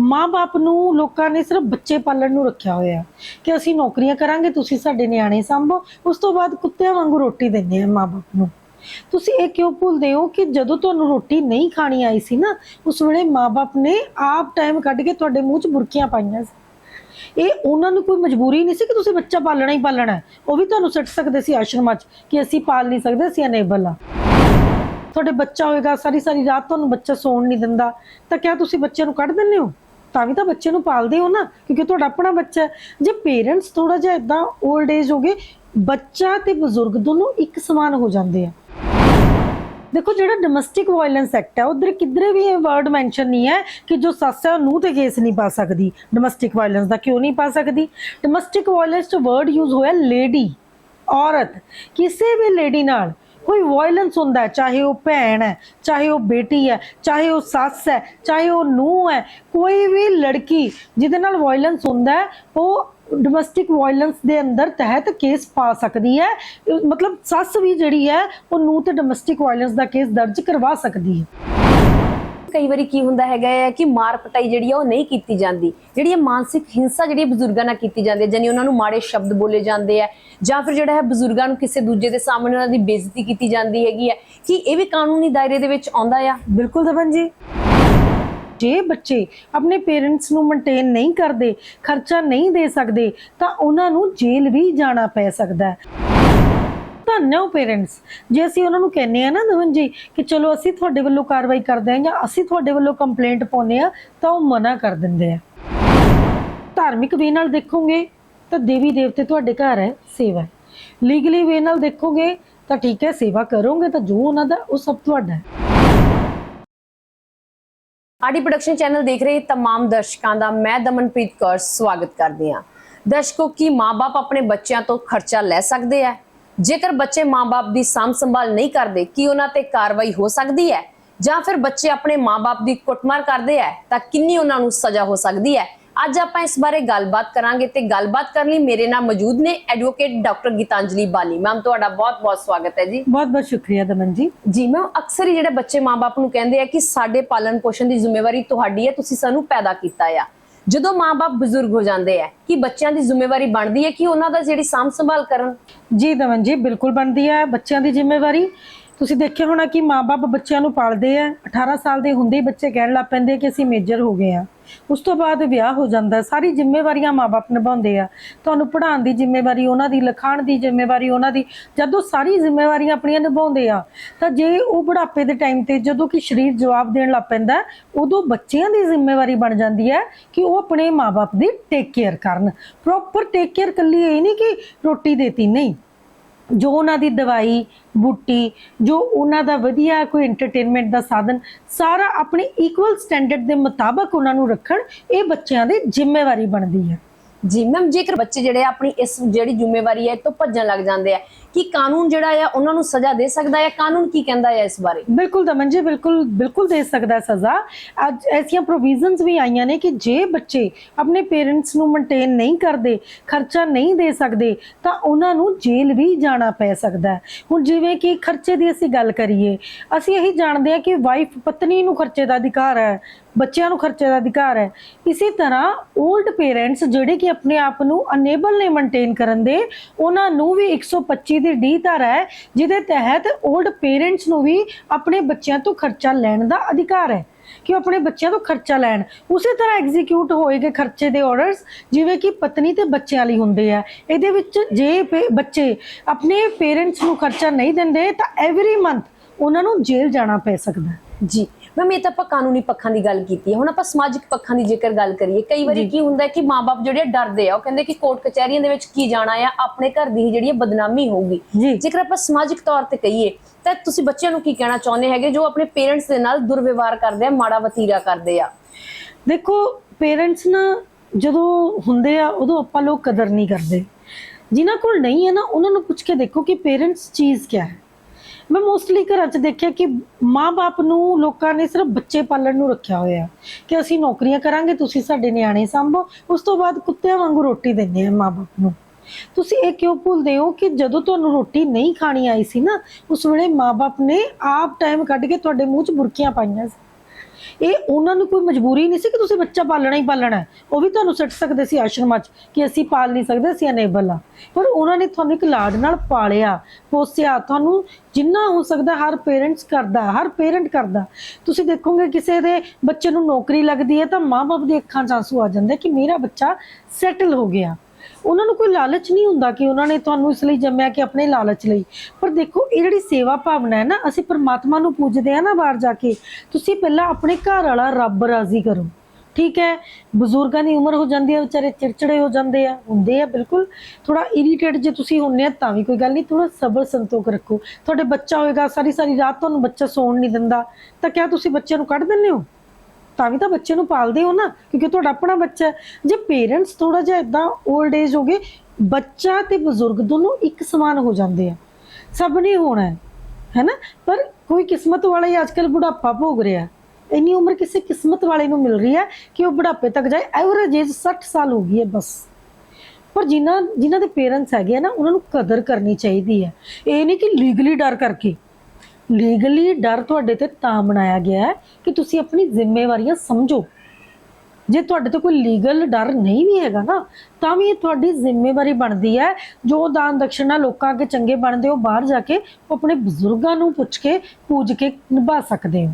ਮਾਂ-ਬਾਪ ਨੂੰ, ਲੋਕਾਂ ਨੇ ਸਿਰਫ ਬੱਚੇ ਪਾਲਣ ਨੂੰ ਰੱਖਿਆ ਹੋਇਆ। ਕਿ ਅਸੀਂ ਨੌਕਰੀਆਂ ਕਰਾਂਗੇ, ਤੁਸੀਂ ਸਾਡੇ ਨਿਆਣੇ ਸੰਭੋ, ਉਸ ਤੋਂ ਬਾਅਦ ਕੁੱਤਿਆਂ ਵਾਂਗੂ ਰੋਟੀ ਦਿੰਦੇ ਆ ਮਾਂ-ਬਾਪ ਨੂੰ। ਤੁਸੀਂ ਇਹ ਕਿਉਂ ਭੁੱਲਦੇ ਹੋ ਕਿ ਜਦੋਂ ਤੁਹਾਨੂੰ ਰੋਟੀ ਨਹੀਂ ਖਾਣੀ ਆਈ ਸੀ ਨਾ, ਉਸ ਵੇਲੇ ਮਾਂ-ਬਾਪ ਨੇ ਆਪ ਟਾਈਮ ਕੱਢ ਕੇ ਤੁਹਾਡੇ ਮੂੰਹ 'ਚ ਬੁਰਕੀਆਂ ਪਾਈਆਂ ਸੀ। ਇਹ ਉਹਨਾਂ ਨੂੰ ਕੋਈ ਮਜਬੂਰੀ ਨਹੀਂ ਸੀ ਕਿ ਤੁਸੀਂ ਬੱਚਾ ਪਾਲਣਾ ਹੀ ਪਾਲਣਾ ਉਹ ਵੀ ਤੁਹਾਨੂੰ ਸਿੱਟ ਸਕਦੇ ਸੀ ਆਸ਼ਰਮਾਂ 'ਚ ਕਿ ਅਸੀਂ ਪਾਲ ਨਹੀਂ ਸਕਦੇ, ਅਸੀਂ ਅਨੇਬਲ ਆ ਤੁਹਾਡੇ ਬੱਚਾ ਹੋਏਗਾ ਸਾਰੀ ਸਾਰੀ ਰਾਤ ਤੁਹਾਨੂੰ ਬੱਚਾ ਸੌਣ ਨਹੀਂ ਦਿੰਦਾ। ਤਾਂ ਕਿਆ ਤੁਸੀਂ ਬੱਚੇ ਨੂੰ ਕੱਢ ਦਿੰਦੇ ਹੋ? ਤਾਂ ਵੀ ਤਾਂ ਬੱਚੇ ਨੂੰ ਪਾਲਦੇ ਹੋ ਨਾ, ਕਿਉਂਕਿ ਤੁਹਾਡਾ ਆਪਣਾ ਬੱਚਾ ਹੈ। ਜੇ ਪੇਰੈਂਟਸ ਥੋੜਾ ਜਿਹਾ ਇਦਾਂ 올ਡ ਏਜ ਹੋ ਗਏ, ਬੱਚਾ ਤੇ ਬਜ਼ੁਰਗ ਦੋਨੋਂ ਇੱਕ ਸਮਾਨ ਹੋ ਜਾਂਦੇ ਆ। ਦੇਖੋ ਜਿਹੜਾ ਡੋਮੈਸਟਿਕ ਵਾਇਲੈਂਸ ਐਕਟ ਹੈ ਉਧਰ ਕਿਧਰੇ ਵੀ ਇਹ ਵਰਡ ਮੈਂਸ਼ਨ ਨਹੀਂ ਹੈ ਕਿ ਜੋ ਸੱਸ ਹੈ ਉਹ ਤੇ ਕੇਸ ਨਹੀਂ ਪਾ ਸਕਦੀ। ਡੋਮੈਸਟਿਕ ਵਾਇਲੈਂਸ ਦਾ ਕਿਉਂ ਨਹੀਂ ਪਾ ਸਕਦੀ? ਡੋਮੈਸਟਿਕ ਵਾਇਲੈਂਸ ਚ ਵਰਡ ਯੂਜ਼ ਹੋਇਆ ਲੇਡੀ ਔਰਤ। ਕਿਸੇ ਵੀ ਲੇਡੀ ਨਾਲ ਕੋਈ ਵਾਇਲੈਂਸ ਹੁੰਦਾ ਹੈ, ਚਾਹੇ ਉਹ ਭੈਣ ਹੈ, ਚਾਹੇ ਉਹ ਬੇਟੀ ਹੈ, ਚਾਹੇ ਉਹ ਸੱਸ ਹੈ, ਚਾਹੇ ਉਹ ਨੂੰਹ ਹੈ, ਕੋਈ ਵੀ ਲੜਕੀ ਜਿਹਦੇ ਨਾਲ ਵਾਇਲੈਂਸ ਹੁੰਦਾ ਹੈ, ਉਹ ਡੋਮੈਸਟਿਕ ਵਾਇਲੈਂਸ ਦੇ ਅੰਦਰ ਤਹਿਤ ਕੇਸ ਪਾ ਸਕਦੀ ਹੈ। ਮਤਲਬ ਸੱਸ ਵੀ ਜਿਹੜੀ ਹੈ, ਉਹ ਨੂੰਹ ਤੇ ਡੋਮੈਸਟਿਕ ਵਾਇਲੈਂਸ ਦਾ ਕੇਸ ਦਰਜ ਕਰਵਾ ਸਕਦੀ ਹੈ। ਕਈ ਵਾਰੀ ਕੀ ਹੁੰਦਾ ਹੈਗਾ ਹੈ ਕਿ ਮਾਰ ਪਟਾਈ ਜਿਹੜੀ ਆ ਉਹ ਨਹੀਂ ਕੀਤੀ ਜਾਂਦੀ। ਜਿਹੜੀ ਇਹ ਮਾਨਸਿਕ ਹਿੰਸਾ ਜਿਹੜੀ ਬਜ਼ੁਰਗਾਂ ਨਾਲ ਕੀਤੀ ਜਾਂਦੀ ਹੈ ਜਾਨੀ ਉਹਨਾਂ ਨੂੰ ਮਾੜੇ ਸ਼ਬਦ ਬੋਲੇ ਜਾਂਦੇ ਆ, ਜਾਂ ਫਿਰ ਜਿਹੜਾ ਹੈ ਬਜ਼ੁਰਗਾਂ ਨੂੰ ਕਿਸੇ ਦੂਜੇ ਦੇ ਸਾਹਮਣੇ ਉਹਨਾਂ ਦੀ ਬੇਇੱਜ਼ਤੀ ਕੀਤੀ ਜਾਂਦੀ ਹੈਗੀ ਹੈ ਕਿ ਇਹ ਵੀ ਕਾਨੂੰਨੀ ਦਾਇਰੇ ਦੇ ਵਿੱਚ ਆਉਂਦਾ ਆ? ਬਿਲਕੁਲ ਦਵਨ ਜੀ। ਜੇ ਬੱਚੇ ਆਪਣੇ ਪੇਰੈਂਟਸ ਨੂੰ ਮੇਨਟੇਨ ਨਹੀਂ ਕਰਦੇ, ਖਰਚਾ ਨਹੀਂ ਦੇ ਸਕਦੇ, ਤਾਂ ਉਹਨਾਂ ਨੂੰ ਜੇਲ੍ਹ ਵੀ ਜਾਣਾ ਪੈ ਸਕਦਾ ਹੈ। ਧੰਨਵਾਦ ਪੇਰੈਂਟਸ ਜੇ ਅਸੀਂ ਉਹਨਾਂ ਨੂੰ ਕਹਿੰਨੇ ਆ ਨਾ ਦਵਨ ਜੀ ਕਿ ਚਲੋ ਅਸੀਂ ਤੁਹਾਡੇ ਵੱਲੋਂ ਕਾਰਵਾਈ ਕਰਦੇ ਹਾਂ ਜਾਂ ਅਸੀਂ ਤੁਹਾਡੇ ਵੱਲੋਂ ਕੰਪਲੇਂਟ ਪਾਉਂਦੇ ਆ ਤਾਂ ਉਹ ਮਨਾ ਕਰ ਦਿੰਦੇ ਆ ਧਾਰਮਿਕ ਵੇ ਨਾਲ ਦੇਖੋਗੇ ਤਾਂ ਦੇਵੀ ਦੇਵਤੇ ਤੁਹਾਡੇ ਘਰ ਹੈ ਸੇਵਾ ਹੈ ਲੀਗਲੀ ਵੇ ਨਾਲ ਦੇਖੋਗੇ ਤਾਂ ਠੀਕ ਹੈ ਸੇਵਾ ਕਰੋਗੇ ਤਾਂ ਜੋ ਉਹਨਾਂ ਦਾ ਉਹ ਸਭ ਤੁਹਾਡਾ ਹੈ ਆਡੀ ਪ੍ਰੋਡਕਸ਼ਨ ਚੈਨਲ ਦੇਖ ਰਹੇ तमाम ਦਰਸ਼ਕਾਂ ਦਾ ਮੈਂ ਦਮਨਪ੍ਰੀਤ ਕੌਰ ਸਵਾਗਤ ਕਰਦੀ ਹਾਂ ਦਰਸ਼ਕੋ ਕੀ ਮਾਪੇ ਆਪਣੇ ਬੱਚਿਆਂ ਤੋਂ ਖਰਚਾ ਲੈ ਸਕਦੇ ਆ ਜੇਕਰ ਬੱਚੇ ਮਾਪੇ ਦੀ ਸਾਂਭ ਸੰਭਾਲ ਨਹੀਂ ਕਰਦੇ ਕੀ ਉਹਨਾਂ ਤੇ ਕਾਰਵਾਈ ਹੋ ਸਕਦੀ ਹੈ? ਜਾਂ ਫਿਰ ਬੱਚੇ ਆਪਣੇ ਮਾਪੇ ਦੀ ਕੁੱਟਮਾਰ ਕਰਦੇ ਆ ਤਾਂ ਕਿੰਨੀ ਉਹਨਾਂ ਨੂੰ ਸਜ਼ਾ ਹੋ ਸਕਦੀ ਹੈ? ਅੱਜ ਆਪਾਂ ਇਸ ਬਾਰੇ ਗੱਲਬਾਤ ਕਰਾਂਗੇ ਤੇ ਗੱਲਬਾਤ ਕਰਨ ਲਈ ਮੇਰੇ ਨਾਲ ਮੌਜੂਦ ਨੇ ਐਡਵੋਕੇਟ ਡਾਕਟਰ ਗੀਤਾਂਜਲੀ ਬਾਲੀ। ਮੈਮ ਤੁਹਾਡਾ ਬਹੁਤ-ਬਹੁਤ ਸਵਾਗਤ ਹੈ ਜੀ। ਬਹੁਤ ਬਹੁਤ ਸ਼ੁਕਰੀਆ ਦਮਨ ਜੀ। ਜੀ ਮੈਮ ਅਕਸਰ ਹੀ ਜਿਹੜੇ ਬੱਚੇ ਮਾਪੇ ਨੂੰ ਕਹਿੰਦੇ ਆ ਕਿ ਸਾਡੇ ਪਾਲਣ ਪੋਸ਼ਣ ਦੀ ਜ਼ਿੰਮੇਵਾਰੀ ਤੁਹਾਡੀ ਹੈ ਤੁਸੀਂ ਸਾਨੂੰ ਪੈਦਾ ਕੀਤਾ ਆ। ਜਦੋਂ ਮਾਪੇ ਬਜ਼ੁਰਗ ਹੋ ਜਾਂਦੇ ਆ, ਕਿ ਬੱਚਿਆਂ ਦੀ ਜ਼ਿੰਮੇਵਾਰੀ ਬਣਦੀ ਹੈ ਕਿ ਉਹਨਾਂ ਦਾ ਜਿਹੜੀ ਸਾਂਭ ਸੰਭਾਲ ਕਰਨ? ਜੀ ਦਮਨ ਜੀ, ਬਿਲਕੁਲ ਬਣਦੀ ਹੈ, ਬੱਚਿਆਂ ਦੀ ਜ਼ਿੰਮੇਵਾਰੀ। ਤੁਸੀਂ ਦੇਖਿਆ ਹੋਣਾ ਕਿ ਮਾਪੇ ਬੱਚਿਆਂ ਨੂੰ ਪਾਲਦੇ ਆ। 18 ਸਾਲ ਦੇ ਹੁੰਦੇ ਹੀ ਬੱਚੇ ਕਹਿਣ ਲੱਗ ਪੈਂਦੇ ਕਿ ਅਸੀਂ ਮੇਜਰ ਹੋ ਗਏ ਆ। ਉਸ ਤੋਂ ਬਾਅਦ ਵਿਆਹ ਹੋ ਜਾਂਦਾ ਸਾਰੀ ਜ਼ਿੰਮੇਵਾਰੀਆਂ ਮਾਪੇ ਨਿਭਾਉਂਦੇ ਆ। ਤੁਹਾਨੂੰ ਪੜ੍ਹਾਉਣ ਦੀ ਜ਼ਿੰਮੇਵਾਰੀ, ਉਹਨਾਂ ਦੀ ਲਿਖਾਣ ਦੀ ਜ਼ਿੰਮੇਵਾਰੀ, ਉਹਨਾਂ ਦੀ, ਜਦੋਂ ਸਾਰੀ ਜ਼ਿੰਮੇਵਾਰੀਆਂ ਆਪਣੀਆਂ ਨਿਭਾਉਂਦੇ ਆ, ਤਾਂ ਜੇ ਉਹ ਬੁਢਾਪੇ ਦੇ ਟਾਈਮ ਤੇ ਜਦੋਂ ਕਿ ਸਰੀਰ ਜਵਾਬ ਦੇਣ ਲੱਗ ਪੈਂਦਾ ਉਦੋਂ ਬੱਚਿਆਂ ਦੀ ਜ਼ਿੰਮੇਵਾਰੀ ਬਣ ਜਾਂਦੀ ਹੈ ਕਿ ਉਹ ਆਪਣੇ ਮਾਪੇ ਦੀ ਟੇਕ ਕੇਅਰ ਕਰਨ। ਪ੍ਰੋਪਰ ਟੇਕ ਕੇਅਰ ਕੱਲੀ ਇਹ ਨਹੀਂ ਕਿ ਰੋਟੀ ਦੇਤੀ, ਨਹੀਂ। ਜੋ ਉਹਨਾਂ ਦੀ ਦਵਾਈ, ਬੂਟੀ, ਜੋ ਉਹਨਾਂ ਦਾ ਵਧੀਆ ਕੋਈ ਐਂਟਰਟੇਨਮੈਂਟ ਦਾ ਸਾਧਨ, ਸਾਰਾ ਆਪਣੇ ਇਕੁਅਲ ਸਟੈਂਡਰਡ ਦੇ ਮੁਤਾਬਕ ਉਹਨਾਂ ਨੂੰ ਰੱਖਣ, ਇਹ ਬੱਚਿਆਂ ਦੀ ਜ਼ਿੰਮੇਵਾਰੀ ਬਣਦੀ ਹੈ। ਜੀ ਮੈਮ ਜੇਕਰ ਬੱਚੇ ਜਿਹੜੇ ਆਪਣੀ ਇਸ ਜਿਹੜੀ ਜ਼ਿੰਮੇਵਾਰੀ ਹੈ, ਇਹ ਤੋਂ ਭੱਜਣ ਲੱਗ ਜਾਂਦੇ ਆ ਕਿ ਕਾਨੂੰਨ ਜਿਹੜਾ ਆ ਉਹਨਾਂ ਨੂੰ ਸਜ਼ਾ ਦੇ ਸਕਦਾ ਹੈ ਕਾਨੂੰਨ ਕੀ ਕਹਿੰਦਾ ਹੈ ਇਸ ਬਾਰੇ? ਬਿਲਕੁਲ ਦਮਨ ਜੀ, ਬਿਲਕੁਲ ਬਿਲਕੁਲ ਦੇ ਸਕਦਾ ਸਜ਼ਾ। ਅੱਜ ਐਸੀਆਂ ਪ੍ਰੋਵੀਜ਼ਨਸ ਵੀ ਆਈਆਂ ਨੇ ਕਿ ਜੇ ਬੱਚੇ ਆਪਣੇ ਪੇਰੈਂਟਸ ਨੂੰ ਮੇਨਟੇਨ ਨਹੀਂ ਕਰਦੇ, ਖਰਚਾ ਨਹੀਂ ਦੇ ਸਕਦੇ, ਤਾਂ ਉਹਨਾਂ ਨੂੰ ਜੇਲ੍ਹ ਵੀ ਜਾਣਾ ਪੈ ਸਕਦਾ ਹੈ। ਹੁਣ ਜਿਵੇਂ ਕਿ ਖਰਚੇ ਦੀ ਅਸੀਂ ਗੱਲ ਕਰੀਏ, ਅਸੀਂ ਇਹੀ ਜਾਣਦੇ ਹਾਂ ਕਿ ਵਾਈਫ ਪਤਨੀ ਨੂੰ ਖਰਚੇ ਦਾ ਅਧਿਕਾਰ ਹੈ, ਬੱਚਿਆਂ ਨੂੰ ਖਰਚੇ ਦਾ ਅਧਿਕਾਰ ਹੈ। ਇਸੇ ਤਰ੍ਹਾਂ 올ਡ ਪੇਰੈਂਟਸ ਜਿਹੜੇ ਕਿ ਆਪਣੇ ਆਪ ਨੂੰ ਅਨੇਬਲ ਨੇ ਮੇਨਟੇਨ ਕਰਨ ਦੇ, ਉਹਨਾਂ ਨੂੰ ਵੀ 125 ਦੀ ਡੀ ਧਾਰਾ ਹੈ, ਜਿਹਦੇ ਤਹਿਤ 올ਡ ਪੇਰੈਂਟਸ ਨੂੰ ਵੀ ਆਪਣੇ ਬੱਚਿਆਂ ਤੋਂ ਖਰਚਾ ਲੈਣ ਦਾ ਅਧਿਕਾਰ ਹੈ। ਕਿ ਉਹ ਆਪਣੇ ਬੱਚਿਆਂ ਤੋਂ ਖਰਚਾ ਲੈਣ। ਉਸੇ ਤਰ੍ਹਾਂ ਐਗਜ਼ੀਕਿਊਟ ਹੋਏਗੇ ਖਰਚੇ ਦੇ ਆਰਡਰਸ ਜਿਵੇਂ ਕਿ ਪਤਨੀ ਤੇ ਬੱਚਿਆਂ ਲਈ ਹੁੰਦੇ ਆ। ਇਹਦੇ ਵਿੱਚ ਜੇ ਬੱਚੇ ਆਪਣੇ ਪੇਰੈਂਟਸ ਨੂੰ ਖਰਚਾ ਨਹੀਂ ਦਿੰਦੇ, ਤਾਂ ਐਵਰੀ ਮੰਥ ਉਹਨਾਂ ਨੂੰ ਜੇਲ੍ਹ ਜਾਣਾ ਪੈ ਸਕਦਾ ਜੀ। ਮੈਮ ਇਹ ਤਾਂ ਆਪਾਂ ਕਾਨੂੰਨੀ ਪੱਖਾਂ ਦੀ ਗੱਲ ਕੀਤੀ ਹੈ। ਹੁਣ ਆਪਾਂ ਸਮਾਜਿਕ ਪੱਖਾਂ ਦੀ ਜੇਕਰ ਗੱਲ ਕਰੀਏ ਕਈ ਵਾਰੀ ਕੀ ਹੁੰਦਾ ਕਿ ਮਾਪੇ ਜਿਹੜੇ ਡਰਦੇ ਆ। ਉਹ ਕਹਿੰਦੇ ਕਿ ਕੋਰਟ ਕਚਹਿਰੀਆਂ ਦੇ ਵਿੱਚ ਕੀ ਜਾਣਾ ਆ ਆਪਣੇ ਘਰ ਦੀ ਜਿਹੜੀ ਬਦਨਾਮੀ ਹੋਊਗੀ। ਜੇਕਰ ਆਪਾਂ ਸਮਾਜਿਕ ਤੌਰ ਤੇ ਕਹੀਏ ਤਾਂ ਤੁਸੀਂ ਬੱਚਿਆਂ ਨੂੰ ਕੀ ਕਹਿਣਾ ਚਾਹੁੰਦੇ ਹੈਗੇ ਜੋ ਆਪਣੇ ਪੇਰੈਂਟਸ ਦੇ ਨਾਲ ਦੁਰਵਿਵਹਾਰ ਕਰਦੇ ਆ ਮਾੜਾ ਵਤੀਰਾ ਕਰਦੇ ਆ? ਦੇਖੋ ਪੇਰੈਂਟਸ ਨਾ ਜਦੋਂ ਹੁੰਦੇ ਆ ਉਦੋਂ ਆਪਾਂ ਲੋਕ ਕਦਰ ਨਹੀਂ ਕਰਦੇ। ਜਿਨ੍ਹਾਂ ਕੋਲ ਨਹੀਂ ਹੈ ਨਾ ਉਹਨਾਂ ਨੂੰ ਪੁੱਛ ਕੇ ਦੇਖੋ ਕਿ ਪੇਰੈਂਟਸ ਚੀਜ਼ ਕੀ ਹੈ। ਮੈਂ ਮੋਸਟਲੀ ਘਰਾਂ 'ਚ ਦੇਖਿਆ ਕਿ ਮਾਂ-ਬਾਪ ਨੂੰ ਲੋਕਾਂ ਨੇ ਸਿਰਫ ਬੱਚੇ ਪਾਲਣ ਨੂੰ ਰੱਖਿਆ ਹੋਇਆ। ਕਿ ਅਸੀਂ ਨੌਕਰੀਆਂ ਕਰਾਂਗੇ, ਤੁਸੀਂ ਸਾਡੇ ਨਿਆਣੇ ਸੰਭੋ, ਉਸ ਤੋਂ ਬਾਅਦ ਕੁੱਤਿਆਂ ਵਾਂਗੂ ਰੋਟੀ ਦਿੰਦੇ ਆ ਮਾਂ-ਬਾਪ ਨੂੰ। ਤੁਸੀਂ ਇਹ ਕਿਉਂ ਭੁੱਲਦੇ ਹੋ ਕਿ ਜਦੋਂ ਤੁਹਾਨੂੰ ਰੋਟੀ ਨਹੀਂ ਖਾਣੀ ਆਈ ਸੀ ਨਾ, ਉਸ ਵੇਲੇ ਮਾਂ-ਬਾਪ ਨੇ ਆਪ ਟਾਈਮ ਕੱਢ ਕੇ ਤੁਹਾਡੇ ਮੂੰਹ 'ਚ ਬੁਰਕੀਆਂ ਪਾਈਆਂ ਸੀ। ਇਹ ਉਹਨਾਂ ਨੂੰ ਕੋਈ ਮਜਬੂਰੀ ਨਹੀਂ ਸੀ ਕਿ ਤੁਸੀਂ ਬੱਚਾ ਪਾਲਣਾ ਹੀ ਪਾਲਣਾ ਹੈ। ਉਹ ਵੀ ਤੁਹਾਨੂੰ ਸਿੱਟ ਸਕਦੇ ਸੀ ਆਸ਼ਰਮਾਂ 'ਚ ਕਿ ਅਸੀਂ ਪਾਲ ਨਹੀਂ ਸਕਦੇ, ਅਸੀਂ ਅਨੇਬਲ ਆ ਪਰ ਉਹਨਾਂ ਨੇ ਤੁਹਾਨੂੰ ਇੱਕ ਲਾਡ ਨਾਲ ਪਾਲਿਆ, ਪੋਸਿਆ, ਤੁਹਾਨੂੰ ਜਿੰਨਾ ਹੋ ਸਕਦਾ ਹਰ ਪੇਰੈਂਟਸ ਕਰਦਾ, ਹਰ ਪੇਰੈਂਟ ਕਰਦਾ। ਤੁਸੀਂ ਦੇਖੋਗੇ ਕਿਸੇ ਦੇ ਬੱਚੇ ਨੂੰ ਨੌਕਰੀ ਲੱਗਦੀ ਹੈ ਤਾਂ ਮਾਪੇ ਦੀ ਅੱਖਾਂ 'ਚ ਆਂਸੂ ਆ ਜਾਂਦੇ ਕਿ ਮੇਰਾ ਬੱਚਾ ਸੈਟਲ ਹੋ ਗਿਆ। ਉਹਨਾਂ ਨੂੰ ਕੋਈ ਲਾਲਚ ਨਹੀਂ ਹੁੰਦਾ ਕਿ ਉਹਨਾਂ ਨੇ ਤੁਹਾਨੂੰ ਇਸ ਲਈ ਜੰਮਿਆ ਕਿ ਆਪਣੇ ਲਾਲਚ ਲਈ। ਪਰ ਦੇਖੋ, ਇਹ ਜਿਹੜੀ ਸੇਵਾ ਭਾਵਨਾ ਹੈ ਨਾ, ਅਸੀਂ ਪਰਮਾਤਮਾ ਨੂੰ ਪੂਜਦੇ ਆ ਨਾ ਬਾਹਰ ਜਾ ਕੇ, ਤੁਸੀਂ ਪਹਿਲਾਂ ਆਪਣੇ ਘਰ ਵਾਲਾ ਰੱਬ ਰਾਜ਼ੀ ਕਰੋ। ਠੀਕ ਹੈ? ਬਜ਼ੁਰਗਾਂ ਦੀ ਉਮਰ ਹੋ ਜਾਂਦੀ ਹੈ, ਵਿਚਾਰੇ ਚਿੜਚਿੜੇ ਹੋ ਜਾਂਦੇ ਆ, ਹੁੰਦੇ ਆ ਬਿਲਕੁਲ। ਥੋੜਾ ਇਰੀਟੇਟ ਜੇ ਤੁਸੀਂ ਹੁੰਨੇ ਆ, ਤਾਂ ਵੀ ਕੋਈ ਗੱਲ ਨਹੀਂ ਥੋੜਾ ਸਬਰ ਸੰਤੋਖ ਰੱਖੋ। ਤੁਹਾਡੇ ਬੱਚਾ ਹੋਏਗਾ, ਸਾਰੀ ਸਾਰੀ ਰਾਤ ਤੁਹਾਨੂੰ ਬੱਚਾ ਸੌਣ ਨਹੀਂ ਦਿੰਦਾ, ਤਾਂ ਕਿਆ ਤੁਸੀਂ ਬੱਚੇ ਨੂੰ ਕੱਢ ਦਿੰਦੇ ਹੋ? ਤਾਂ ਵੀ ਤਾਂ ਬੱਚੇ ਨੂੰ ਪਾਲਦੇ ਹੋ ਨਾ, ਕਿਉਂਕਿ ਤੁਹਾਡਾ ਆਪਣਾ ਬੱਚਾ ਹੈ। ਜੇ ਪੇਰੈਂਟਸ ਥੋੜਾ ਜਿਹਾ ਇਦਾਂ 올ਡ ਏਜ ਹੋ ਗਏ, ਬੱਚਾ ਤੇ ਬਜ਼ੁਰਗ ਦੋਨੋਂ ਇੱਕ ਸਮਾਨ ਹੋ ਜਾਂਦੇ ਆ। ਸਭ ਨਹੀਂ ਹੋਣਾ ਹੈ ਹੈਨਾ ਪਰ ਕੋਈ ਕਿਸਮਤ ਵਾਲਾ ਹੀ ਅੱਜਕੱਲ ਬੁਢਾਪਾ ਭੋਗ ਰਿਹਾ ਇੰਨੀ ਉਮਰ ਕਿਸੇ ਕਿਸਮਤ ਵਾਲੇ ਨੂੰ ਮਿਲ ਰਹੀ ਹੈ ਕਿ ਉਹ ਬੁਢਾਪੇ ਤੱਕ ਜਾਏ। ਐਵਰੇਜ ਏਜ 60 ਸਾਲ ਹੋ ਗਈ ਹੈ ਬਸ। ਪਰ ਜਿਨ੍ਹਾਂ ਜਿਨ੍ਹਾਂ ਦੇ ਪੇਰੈਂਟਸ ਹੈਗੇ ਆ ਨਾ, ਉਹਨਾਂ ਨੂੰ ਕਦਰ ਕਰਨੀ ਚਾਹੀਦੀ ਹੈ। ਇਹ ਨਹੀਂ ਕਿ ਲੀਗਲੀ ਡਰ ਕਰਕੇ। ਲੀਗਲੀ ਡਰ ਤੁਹਾਡੇ ਤੇ ਤਾਂ ਬਣਾਇਆ ਗਿਆ ਹੈ ਕਿ ਤੁਸੀਂ ਆਪਣੀ ਜ਼ਿੰਮੇਵਾਰੀਆਂ ਸਮਝੋ। ਜੇ ਤੁਹਾਡੇ ਤੇ ਕੋਈ ਲੀਗਲ ਡਰ ਨਹੀਂ ਵੀ ਹੈਗਾ ਨਾ, ਤਾਂ ਵੀ ਇਹ ਤੁਹਾਡੀ ਜ਼ਿੰਮੇਵਾਰੀ ਬਣਦੀ ਹੈ। ਜੋ ਦਾਨ ਦਕਸ਼ਨਾ ਲੋਕਾਂ ਅੱਗੇ ਚੰਗੇ ਬਣਦੇ ਹੋ ਬਾਹਰ ਜਾ ਕੇ ਉਹ ਆਪਣੇ ਬਜ਼ੁਰਗਾਂ ਨੂੰ ਪੁੱਛ ਕੇ, ਪੂਜ ਕੇ ਨਿਭਾ ਸਕਦੇ ਹੋ।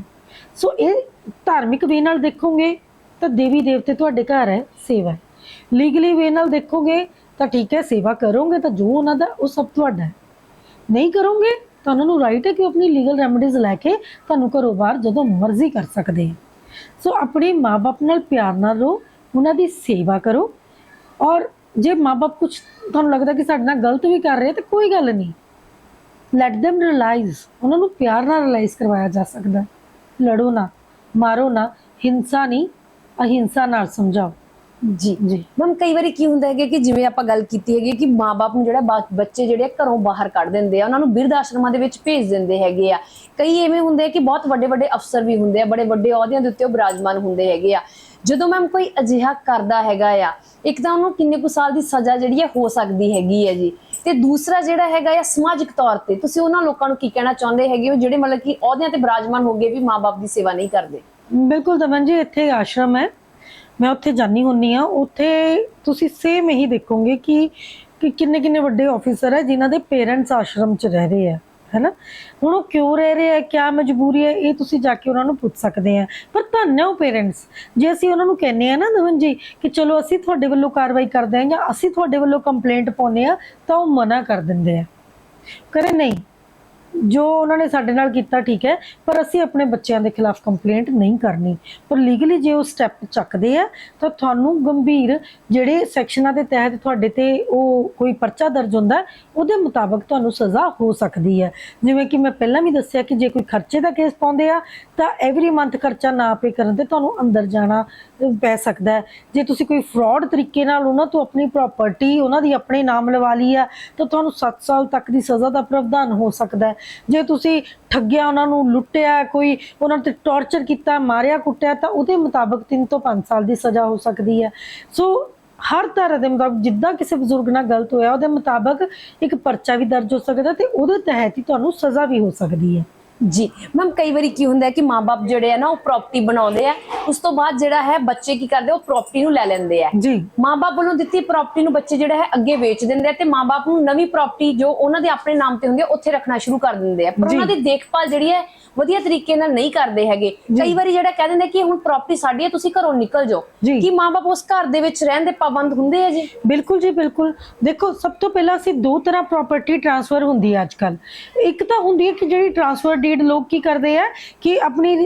ਸੋ ਇਹ ਧਾਰਮਿਕ ਵੇ ਨਾਲ ਦੇਖੋਗੇ, ਤਾਂ ਦੇਵੀ ਦੇਵਤੇ ਤੁਹਾਡੇ ਘਰ ਹੈ, ਸੇਵਾ ਲੀਗਲੀ ਵੇ ਨਾਲ ਦੇਖੋਗੇ, ਤਾਂ ਠੀਕ ਹੈ, ਸੇਵਾ ਕਰੋਗੇ, ਤਾਂ ਜੋ ਉਹਨਾਂ ਦਾ ਉਹ ਸਭ ਤੁਹਾਡਾ ਹੈ। ਨਹੀਂ ਕਰੋਗੇ ਤਾਂ ਉਹਨਾਂ ਨੂੰ ਰਾਈਟ ਹੈ ਕਿ ਉਹ ਆਪਣੀ ਲੀਗਲ ਰੈਮਡੀਜ਼ ਲੈ ਕੇ ਤੁਹਾਨੂੰ ਘਰੋਂ ਬਾਹਰ ਜਦੋਂ ਮਰਜ਼ੀ ਕਰ ਸਕਦੇ ਹੈ। ਸੋ ਆਪਣੇ ਮਾਪੇ ਨਾਲ ਪਿਆਰ ਨਾਲ ਰਹੋ, ਉਹਨਾਂ ਦੀ ਸੇਵਾ ਕਰੋ। ਔਰ ਜੇ ਮਾਪੇ ਕੁਝ ਤੁਹਾਨੂੰ ਲੱਗਦਾ ਕਿ ਸਾਡੇ ਨਾਲ ਗਲਤ ਵੀ ਕਰ ਰਹੇ ਤਾਂ ਕੋਈ ਗੱਲ ਨਹੀਂ। ਲੈਟ them ਰਿਅਲਾਈਜ਼ ਉਹਨਾਂ ਨੂੰ ਪਿਆਰ ਨਾਲ ਰਿਅਲਾਈਜ਼ ਕਰਵਾਇਆ ਜਾ ਸਕਦਾ ਲੜੋ ਨਾ, ਮਾਰੋ ਨਾ, ਹਿੰਸਾ ਨਹੀਂ, ਅਹਿੰਸਾ ਨਾਲ ਸਮਝਾਓ। ਜੀ ਜੀ। ਮੈਮ, ਕਈ ਵਾਰੀ ਕੀ ਹੁੰਦਾ ਹੈ ਕਿ ਜਿਵੇਂ ਆਪਾਂ ਗੱਲ ਕੀਤੀ ਹੈਗੀ ਕਿ ਮਾਪੇ ਨੂੰ ਜਿਹੜਾ ਬੱਚੇ ਜਿਹੜੇ ਘਰੋਂ ਬਾਹਰ ਕੱਢ ਦਿੰਦੇ ਆ, ਉਹਨਾਂ ਨੂੰ ਬਿਰਧ ਆਸ਼ਰਮਾਂ ਦੇ ਵਿੱਚ ਭੇਜ ਦਿੰਦੇ ਹੈਗੇ ਆ। ਕਈ ਐਵੇਂ ਹੁੰਦੇ ਆ ਕਿ ਬਹੁਤ ਵੱਡੇ ਵੱਡੇ ਅਫਸਰ ਵੀ ਹੁੰਦੇ ਆ ਬੜੇ ਵੱਡੇ ਅਹੁਦਿਆਂ ਦੇ ਉੱਤੇ ਉਹ ਬਿਰਾਜਮਾਨ ਹੁੰਦੇ ਹੈਗੇ ਆ। ਜਦੋਂ ਮੈਮ ਕੋਈ ਅਜਿਹਾ ਕਰਦਾ ਹੈਗਾ ਆ, ਇੱਕ ਤਾਂ ਉਹਨੂੰ ਕਿੰਨੇ ਕੁ ਸਾਲ ਦੀ ਸਜ਼ਾ ਜਿਹੜੀ ਹੈ ਹੋ ਸਕਦੀ ਹੈਗੀ ਹੈ ਜੀ। ਤੇ ਦੂਸਰਾ ਜਿਹੜਾ ਹੈਗਾ ਆ ਸਮਾਜਿਕ ਤੌਰ ਤੇ, ਤੁਸੀਂ ਉਹਨਾਂ ਲੋਕਾਂ ਨੂੰ ਕੀ ਕਹਿਣਾ ਚਾਹੁੰਦੇ ਹੈਗੇ ਹੋ ਜਿਹੜੇ ਮਤਲਬ ਕਿ ਅਹੁਦਿਆਂ ਤੇ ਬਰਾਜਮਾਨ ਹੋ ਗਏ ਵੀ ਮਾਪੇ ਦੀ ਸੇਵਾ ਨਹੀਂ ਕਰਦੇ? ਬਿਲਕੁਲ ਦਮਨ ਜੀ, ਇੱਥੇ ਆਸ਼ਰਮ ਹੈ। ਮੈਂ ਉੱਥੇ ਜਾਣੀ ਹੁੰਨੀ ਆ ਉੱਥੇ ਤੁਸੀਂ ਸੇਮ ਇਹੀ ਦੇਖੋਗੇ ਕਿ ਕਿ ਕਿੰਨੇ ਕਿੰਨੇ ਵੱਡੇ ਆਫੀਸਰ ਹੈ ਜਿਨ੍ਹਾਂ ਦੇ ਪੇਰੈਂਟਸ ਆਸ਼ਰਮ 'ਚ ਰਹਿ ਰਹੇ ਆ, ਹੈਨਾ? ਹੁਣ ਉਹ ਕਿਉਂ ਰਹਿ ਰਹੇ ਆ, ਕਿਆ ਮਜਬੂਰੀ ਹੈ, ਇਹ ਤੁਸੀਂ ਜਾ ਕੇ ਉਹਨਾਂ ਨੂੰ ਪੁੱਛ ਸਕਦੇ ਆ। ਪਰ ਧੰਨ ਹੈ ਉਹ ਪੇਰੈਂਟਸ ਜੇ ਅਸੀਂ ਉਹਨਾਂ ਨੂੰ ਕਹਿੰਨੇ ਆ ਨਾ ਦਮਨ ਜੀ ਕਿ ਚਲੋ ਅਸੀਂ ਤੁਹਾਡੇ ਵੱਲੋਂ ਕਾਰਵਾਈ ਕਰਦੇ ਹਾਂ ਜਾਂ ਅਸੀਂ ਤੁਹਾਡੇ ਵੱਲੋਂ ਕੰਪਲੇਂਟ ਪਾਉਂਦੇ ਆ, ਤਾਂ ਉਹ ਮਨਾ ਕਰ ਦਿੰਦੇ ਆ। ਕਰੇ ਨਹੀਂ। ਜੋ ਉਹਨਾਂ ਨੇ ਸਾਡੇ ਨਾਲ ਕੀਤਾ ਠੀਕ ਹੈ, ਪਰ ਅਸੀਂ ਆਪਣੇ ਬੱਚਿਆਂ ਦੇ ਖਿਲਾਫ ਕੰਪਲੇਂਟ ਨਹੀਂ ਕਰਨੀ। ਪਰ ਲੀਗਲੀ ਜੇ ਉਹ ਸਟੈਪ ਚੱਕਦੇ ਆ, ਤਾਂ ਤੁਹਾਨੂੰ ਗੰਭੀਰ ਜਿਹੜੇ ਸੈਕਸ਼ਨਾਂ ਦੇ ਤਹਿਤ ਤੁਹਾਡੇ ਤੇ ਉਹ ਕੋਈ ਪਰਚਾ ਦਰਜ ਹੁੰਦਾ, ਉਹਦੇ ਮੁਤਾਬਕ ਤੁਹਾਨੂੰ ਸਜ਼ਾ ਹੋ ਸਕਦੀ ਹੈ। ਜਿਵੇਂ ਕਿ ਮੈਂ ਪਹਿਲਾਂ ਵੀ ਦੱਸਿਆ ਕਿ ਜੇ ਕੋਈ ਖਰਚੇ ਦਾ ਕੇਸ ਪਾਉਂਦੇ ਆ, ਤਾਂ ਐਵਰੀ ਮੰਥ ਖਰਚਾ ਨਾ ਪੇ ਕਰਨ ਤੇ ਤੁਹਾਨੂੰ ਅੰਦਰ ਜਾਣਾ ਪੈ ਸਕਦਾ ਹੈ। ਜੇ ਤੁਸੀਂ ਕੋਈ ਫਰਾਡ ਤਰੀਕੇ ਨਾਲ ਉਹਨਾਂ ਤੋਂ ਆਪਣੀ ਪ੍ਰਾਪਰਟੀ ਉਹਨਾਂ ਦੀ ਆਪਣੇ ਨਾਮ ਲਵਾ ਲਈ ਆ, ਤਾਂ ਤੁਹਾਨੂੰ 7 ਸਾਲ ਤੱਕ ਦੀ ਸਜ਼ਾ ਦਾ ਪ੍ਰਾਵਧਾਨ ਹੋ ਸਕਦਾ ਹੈ। ਜੇ ਤੁਸੀਂ ਠੱਗਿਆ, ਉਹਨਾਂ ਨੂੰ ਲੁੱਟਿਆ, ਕੋਈ ਉਹਨਾਂ ਤੇ ਟੌਰਚਰ ਕੀਤਾ, ਮਾਰਿਆ, ਕੁੱਟਿਆ, ਤਾਂ ਉਹਦੇ ਮੁਤਾਬਕ 3 ਤੋਂ 5 ਸਾਲ ਦੀ ਸਜ਼ਾ ਹੋ ਸਕਦੀ ਹੈ। ਸੋ ਹਰ ਤਰ੍ਹਾਂ ਦੇ ਮੁਤਾਬਕ, ਜਿੱਦਾਂ ਕਿਸੇ ਬਜ਼ੁਰਗ ਨਾਲ ਗਲਤ ਹੋਇਆ, ਉਹਦੇ ਮੁਤਾਬਕ ਇੱਕ ਪਰਚਾ ਵੀ ਦਰਜ ਹੋ ਸਕਦਾ ਤੇ ਉਹਦੇ ਤਹਿਤ ਹੀ ਤੁਹਾਨੂੰ ਸਜ਼ਾ ਵੀ ਹੋ ਸਕਦੀ ਹੈ। ਜੀ। ਮੈਮ ਕਈ ਵਾਰੀ ਕੀ ਹੁੰਦਾ ਹੈ ਕਿ ਮਾਪੇ ਜਿਹੜੇ ਆ ਨਾ ਉਹ ਪ੍ਰਾਪਰਟੀ ਬਣਾਉਂਦੇ ਆ। ਉਸ ਤੋਂ ਬਾਅਦ ਜਿਹੜਾ ਹੈ ਬੱਚੇ ਕੀ ਕਰਦੇ ਉਹ ਪ੍ਰਾਪਰਟੀ ਨੂੰ ਲੈ ਲੈਂਦੇ ਆ। ਜੀ। ਮਾਪੇ ਵੱਲੋਂ ਦਿੱਤੀ ਪ੍ਰਾਪਰਟੀ ਨੂੰ ਬੱਚੇ ਜਿਹੜਾ ਹੈ ਅੱਗੇ ਵੇਚ ਦਿੰਦੇ ਆ ਤੇ ਮਾਪੇ ਨੂੰ ਨਵੀਂ ਪ੍ਰਾਪਰਟੀ ਜੋ ਉਹਨਾਂ ਦੇ ਆਪਣੇ ਨਾਮ ਤੇ ਹੁੰਦੀ ਹੈ ਉੱਥੇ ਰੱਖਣਾ ਸ਼ੁਰੂ ਕਰ ਦਿੰਦੇ ਆ। ਪਰ। ਉਹਨਾਂ ਦੀ ਦੇਖਭਾਲ ਜਿਹੜੀ ਹੈ ਵਧੀਆ ਤਰੀਕੇ ਨਾਲ ਨਹੀਂ ਕਰਦੇ ਹੈਗੇ। ਕਈ ਵਾਰੀ ਜਿਹੜਾ ਕਹਿ ਦਿੰਦੇ ਕਿ ਹੁਣ ਪ੍ਰਾਪਰਟੀ ਸਾਡੀ ਹੈ ਤੁਸੀਂ ਘਰੋਂ ਨਿਕਲ ਜਾਓ। ਕੀ ਮਾਪੇ ਉਸ ਘਰ ਦੇ ਵਿੱਚ ਰਹਿਣ ਦੇ ਪਾਬੰਦ ਹੁੰਦੇ ਆ ਜੀ? ਬਿਲਕੁਲ ਜੀ ਬਿਲਕੁਲ। ਦੇਖੋ ਸਭ ਤੋਂ ਪਹਿਲਾਂ ਅਸੀਂ ਦੋ ਤਰ੍ਹਾਂ ਪ੍ਰਾਪਰਟੀ ਟ੍ਰਾਂਸਫਰ ਹੁੰਦੀ ਹੈ ਅੱਜਕੱਲ ਇੱਕ ਤਾਂ ਹੁੰਦੀ ਹੈ ਕਿ ਜਿਹੜੀ ਟ੍ਰਾਂਸਫਰ ਡੀਡ ਲੋਕ ਕੀ ਕਰਦੇ ਆ ਕਿ ਆਪਣੀ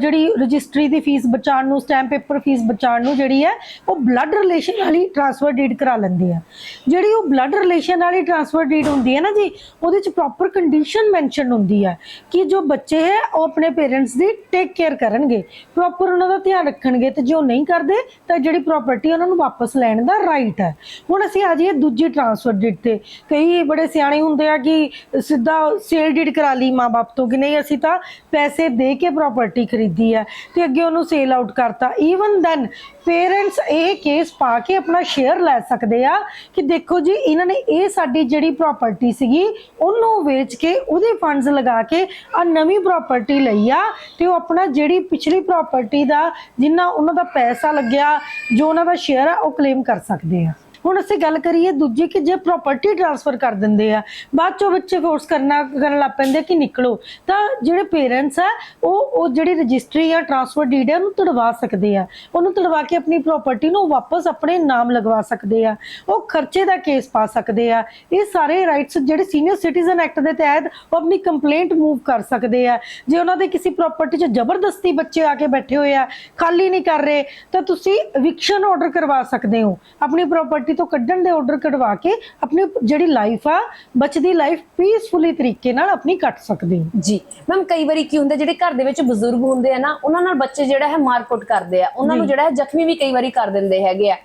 ਜਿਹੜੀ ਰਜਿਸਟਰੀ ਦੀ ਫੀਸ ਬਚਾਉਣ ਨੂੰ ਸਟੈਂਪ ਪੇਪਰ ਫੀਸ ਬਚਾਉਣ ਨੂੰ ਜਿਹੜੀ ਹੈ ਉਹ ਬਲੱਡ ਰਿਲੇਸ਼ਨ ਵਾਲੀ ਟ੍ਰਾਂਸਫਰ ਡੀਡ ਕਰਾ ਲੈਂਦੇ ਆ ਜਿਹੜੀ ਉਹ ਬਲੱਡ ਰਿਲੇਸ਼ਨ ਵਾਲੀ ਟ੍ਰਾਂਸਫਰ ਡੀਡ ਹੁੰਦੀ ਹੈ ਨਾ ਜੀ ਉਹਦੇ ਚ ਪ੍ਰੋਪਰ ਕੰਡੀਸ਼ਨ ਮੈਂਸ਼ਨ ਹੁੰਦੀ ਹੈ ਕਿ ਜੋ ਬੱਚੇ ਹੈ ਉਹ ਆਪਣੇ ਪੇਰੈਂਟਸ ਦੀ ਟੇਕ ਕੇਅਰ ਕਰਨਗੇ। ਪ੍ਰੋਪਰ ਉਹਨਾਂ ਦਾ ਧਿਆਨ ਰੱਖਣਗੇ ਤੇ ਜੇ ਨਹੀਂ ਕਰਦੇ, ਤਾਂ ਜਿਹੜੀ ਪ੍ਰਾਪਰਟੀ ਉਹਨਾਂ ਨੂੰ ਵਾਪਸ ਲੈਣ ਦਾ ਰਾਈਟ ਹੈ। ਹੁਣ ਅਸੀਂ ਆ ਜਾਈਏ ਦੂਜੀ ਟ੍ਰਾਂਸਫਰ ਡੀਡ ਤੇ। ਕਈ ਬੜੇ ਸਿਆਣੇ ਹੁੰਦੇ ਆ ਕਿ ਸਿੱਧਾ ਸੇਲ ਡੀਡ ਕਰਾ ਲਈ ਮਾਪੇ ਤੋਂ ਕਿ ਨਹੀਂ, ਅਸੀਂ ਤਾਂ ਪੈਸੇ ਦੇ ਕੇ ਪ੍ਰਾਪਰਟੀ ਖਰੀਦੀ ਹੈ ਤੇ ਅੱਗੇ ਉਹਨੂੰ ਸੇਲ ਆਊਟ ਕਰਤਾ। ਈਵਨ ਦੈਨ ਪੇਰੈਂਟਸ ਇਹ ਕੇਸ ਪਾ ਕੇ ਆਪਣਾ ਸ਼ੇਅਰ ਲੈ ਸਕਦੇ ਆ ਕਿ ਦੇਖੋ ਜੀ, ਇਹਨਾਂ ਨੇ ਇਹ ਸਾਡੀ ਜਿਹੜੀ ਪ੍ਰਾਪਰਟੀ ਸੀਗੀ, ਉਹਨੂੰ ਵੇਚ ਕੇ, ਉਹਦੇ ਫੰਡਸ ਲਗਾ ਕੇ ਆ ਨਵੀਂ ਪ੍ਰਾਪਰਟੀ ਲਈ ਆ ਤੇ ਉਹ ਆਪਣਾ ਜਿਹੜੀ ਪਿਛਲੀ ਪ੍ਰਾਪਰਟੀ ਦਾ ਜਿੰਨਾ ਉਹਨਾਂ ਦਾ ਪੈਸਾ ਲੱਗਿਆ, ਜੋ ਉਹਨਾਂ ਦਾ ਸ਼ੇਅਰ ਆ, ਉਹ ਕਲੇਮ ਕਰ ਸਕਦੇ ਆ। ਹੁਣ ਅਸੀਂ ਗੱਲ ਕਰੀਏ ਦੂਜੀ ਕਿ ਜੇ ਪ੍ਰਾਪਰਟੀ ਟ੍ਰਾਂਸਫਰ ਕਰ ਦਿੰਦੇ ਆ, ਬਾਅਦ ਚੋਂ ਬੱਚੇ ਫੋਰਸ ਕਰਨਾ, ਕਰਨ ਲੱਗ ਪੈਂਦੇ ਕਿ ਨਿਕਲੋ, ਤਾਂ ਜਿਹੜੇ ਪੇਰੈਂਟਸ ਆ, ਉਹ ਉਹ ਜਿਹੜੀ ਰਜਿਸਟਰੀ ਆ ਟ੍ਰਾਂਸਫਰ ਡੀਡ ਆ, ਉਹਨੂੰ ਤੜਵਾ ਸਕਦੇ ਆ। ਉਹਨੂੰ ਤੜਵਾ ਕੇ ਆਪਣੀ ਪ੍ਰਾਪਰਟੀ ਨੂੰ ਵਾਪਸ ਆਪਣੇ ਨਾਮ ਲਗਵਾ ਸਕਦੇ ਆ। ਉਹ ਖਰਚੇ ਦਾ ਕੇਸ ਪਾ ਸਕਦੇ ਆ। ਇਹ ਸਾਰੇ ਰਾਈਟਸ ਜਿਹੜੇ ਸੀਨੀਅਰ ਸਿਟੀਜ਼ਨ ਐਕਟ ਦੇ ਤਹਿਤ ਉਹ ਆਪਣੀ ਕੰਪਲੇਂਟ ਮੂਵ ਕਰ ਸਕਦੇ ਆ। ਜੇ ਉਹਨਾਂ ਦੇ ਕਿਸੇ ਪ੍ਰਾਪਰਟੀ 'ਚ ਜ਼ਬਰਦਸਤੀ ਬੱਚੇ ਆ ਕੇ ਬੈਠੇ ਹੋਏ ਆ, ਖਾਲੀ ਨਹੀਂ ਕਰ ਰਹੇ, ਤਾਂ ਤੁਸੀਂ eviction ਆਰਡਰ ਕਰਵਾ ਸਕਦੇ ਹੋ। ਆਪਣੀ ਪ੍ਰਾਪਰਟੀ ਤੋਂ ਕੱਢਣ ਦੇ ਆਰਡਰ ਕਢਵਾ ਕੇ ਆਪਣੀ ਜਿਹੜੀ ਲਾਈਫ ਆ ਬਚਦੀ ਲਾਈਫ ਪੀਸਫੁਲੀ ਤਰੀਕੇ ਨਾਲ ਆਪਣੀ ਕੱਟ ਸਕਦੇ ਹੋ। ਜੀ ਮੈਮ ਕਈ ਵਾਰੀ ਕੀ ਹੁੰਦਾ ਜਿਹੜੇ ਘਰ ਦੇ ਵਿੱਚ ਬਜ਼ੁਰਗ ਹੁੰਦੇ ਆ ਨਾ ਉਹਨਾਂ ਨਾਲ ਬੱਚੇ ਜਿਹੜਾ ਹੈ ਮਾਰਕੁੱਟ ਕਰਦੇ ਆ। ਉਹਨਾਂ ਨੂੰ ਜਿਹੜਾ ਹੈ ਜ਼ਖਮੀ ਵੀ ਕਈ ਵਾਰੀ ਕਰ ਦਿੰਦੇ ਹੈਗੇ ਆ।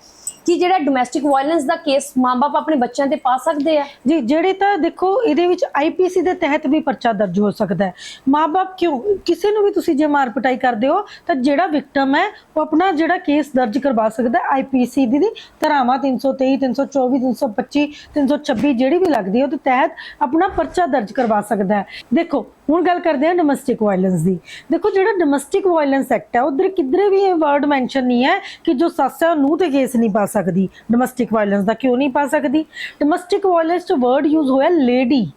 ਕਿ ਜਿਹੜਾ ਡੋਮੈਸਟਿਕ ਵਾਇਲੈਂਸ ਦਾ ਕੇਸ ਮਾਪੇ ਆਪਣੇ ਬੱਚਿਆਂ ਤੇ ਪਾ ਸਕਦੇ ਆ? ਜੀ, ਜਿਹੜੇ ਤਾਂ ਦੇਖੋ, ਇਹਦੇ ਵਿੱਚ ਆਈਪੀਸੀ ਦੇ ਤਹਿਤ ਵੀ ਪਰਚਾ ਦਰਜ ਹੋ ਸਕਦਾ ਹੈ। ਮਾਪੇ ਕਿਉਂ? ਕਿਸੇ ਨੂੰ ਵੀ ਤੁਸੀਂ ਜੇ ਮਾਰ ਪਟਾਈ ਕਰਦੇ ਹੋ, ਤਾਂ ਜਿਹੜਾ ਵਿਕਟਮ ਹੈ, ਉਹ ਆਪਣਾ ਜਿਹੜਾ ਕੇਸ ਦਰਜ ਕਰਵਾ ਸਕਦਾ ਹੈ ਆਈਪੀਸੀ ਦੀ ਦੀ ਧਾਰਾਵਾਂ 323 324 325 326 ਜਿਹੜੀ ਵੀ ਲੱਗਦੀ ਹੈ, ਉਹਦੇ ਤਹਿਤ ਆਪਣਾ ਪਰਚਾ ਦਰਜ ਕਰਵਾ ਸਕਦਾ ਹੈ। ਦੇਖੋ ਹੁਣ ਗੱਲ ਕਰਦੇ ਹਾਂ ਡੋਮੈਸਟਿਕ ਵਾਇਲੈਂਸ ਦੀ। ਦੇਖੋ ਜਿਹੜਾ ਡੋਮੈਸਟਿਕ ਵਾਇਲੈਂਸ ਐਕਟ ਹੈ ਉਧਰ ਕਿਧਰੇ ਵੀ ਇਹ ਵਰਡ ਮੈਂਸ਼ਨ ਨਹੀਂ ਹੈ ਕਿ ਜੋ ਸੱਸ ਹੈ ਉਹਨੂੰ ਤੇ ਕੇਸ ਨਹੀਂ ਪਾ ਸਕਦੀ। ਡੋਮੈਸਟਿਕ ਵਾਇਲੈਂਸ ਦਾ ਕਿਉਂ ਨਹੀਂ ਪਾ ਸਕਦੀ? ਡੋਮੈਸਟਿਕ ਵਾਇਲੈਂਸ ਚ ਵਰਡ ਯੂਜ਼ ਹੋਇਆ ਲੇਡੀ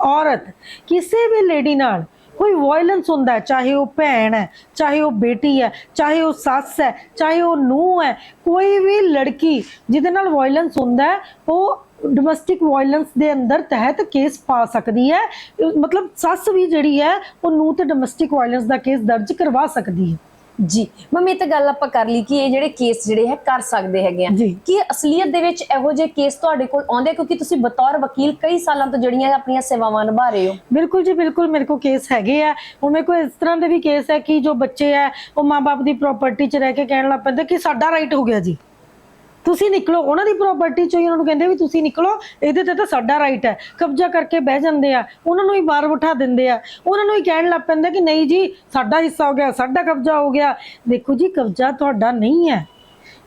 ਔਰਤ। ਕਿਸੇ ਵੀ ਲੇਡੀ ਨਾਲ ਕੋਈ ਵਾਇਲੈਂਸ ਹੁੰਦਾ ਚਾਹੇ ਉਹ ਭੈਣ ਹੈ, ਚਾਹੇ ਉਹ ਬੇਟੀ ਹੈ, ਚਾਹੇ ਉਹ ਸੱਸ ਹੈ, ਚਾਹੇ ਉਹ ਨੂੰਹ ਹੈ, ਕੋਈ ਵੀ ਲੜਕੀ ਜਿਹਦੇ ਨਾਲ ਵਾਇਲੈਂਸ ਹੁੰਦਾ ਉਹ ਡੋਮੈਸਟਿਕ ਵਾਇਲੈਂਸ ਦੇ ਅੰਦਰ ਤਹਿਤ ਕੇਸ ਪਾ ਸਕਦੀ ਹੈ। ਮਤਲਬ ਸੱਸ ਵੀ ਜਿਹੜੀ ਹੈ ਉਹ ਨੂੰਹ ਤੇ ਡੋਮੈਸਟਿਕ ਵਾਇਲੈਂਸ ਦਾ ਕੇਸ ਦਰਜ ਕਰਵਾ ਸਕਦੀ ਹੈ। ਜੀ। ਮੈਮ ਇਹ ਤਾਂ ਗੱਲ ਆਪਾਂ ਕਰ ਲਈ ਕਿ ਇਹ ਜਿਹੜੇ ਕੇਸ ਜਿਹੜੇ ਹੈ ਕਰ ਸਕਦੇ ਹੈਗੇ ਆ। ਕਿ ਅਸਲੀਅਤ ਦੇ ਵਿੱਚ ਇਹੋ ਜਿਹੇ ਕੇਸ ਤੁਹਾਡੇ ਕੋਲ ਆਉਂਦੇ? ਕਿਉਂਕਿ ਤੁਸੀਂ ਬਤੌਰ ਵਕੀਲ ਕਈ ਸਾਲਾਂ ਤੋਂ ਜਿਹੜੀਆਂ ਆਪਣੀਆਂ ਸੇਵਾਵਾਂ ਨਿਭਾ ਰਹੇ ਹੋ। ਬਿਲਕੁਲ ਜੀ ਬਿਲਕੁਲ ਮੇਰੇ ਕੋਲ ਕੇਸ ਹੈਗੇ ਆ। ਹੁਣ ਮੇਰੇ ਕੋਲ ਇਸ ਤਰ੍ਹਾਂ ਦੇ ਵੀ ਕੇਸ ਹੈ ਕਿ ਜੋ ਬੱਚੇ ਹੈ ਉਹ ਮਾਪੇ ਦੀ ਪ੍ਰਾਪਰਟੀ 'ਚ ਰਹਿ ਕੇ ਕਹਿਣ ਲੱਗ ਪੈਂਦੇ ਕਿ ਸਾਡਾ ਰਾਈਟ ਹੋ ਗਿਆ ਜੀ। ਤੁਸੀਂ ਨਿਕਲੋ, ਉਹਨਾਂ ਦੀ ਪ੍ਰਾਪਰਟੀ 'ਚੋਂ ਹੀ ਉਹਨਾਂ ਨੂੰ ਕਹਿੰਦੇ ਵੀ ਤੁਸੀਂ ਨਿਕਲੋ, ਇਹਦੇ ਤੇ ਤਾਂ ਸਾਡਾ ਰਾਈਟ ਹੈ। ਕਬਜ਼ਾ ਕਰਕੇ ਬਹਿ ਜਾਂਦੇ ਆ, ਉਹਨਾਂ ਨੂੰ ਹੀ ਬਾਹਰ ਬਿਠਾ ਦਿੰਦੇ ਆ। ਉਹਨਾਂ ਨੂੰ ਹੀ ਕਹਿਣ ਲੱਗ ਪੈਂਦਾ ਕਿ ਨਹੀਂ ਜੀ, ਸਾਡਾ ਹਿੱਸਾ ਹੋ ਗਿਆ, ਸਾਡਾ ਕਬਜ਼ਾ ਹੋ ਗਿਆ। ਦੇਖੋ ਜੀ, ਕਬਜ਼ਾ ਤੁਹਾਡਾ ਨਹੀਂ ਹੈ।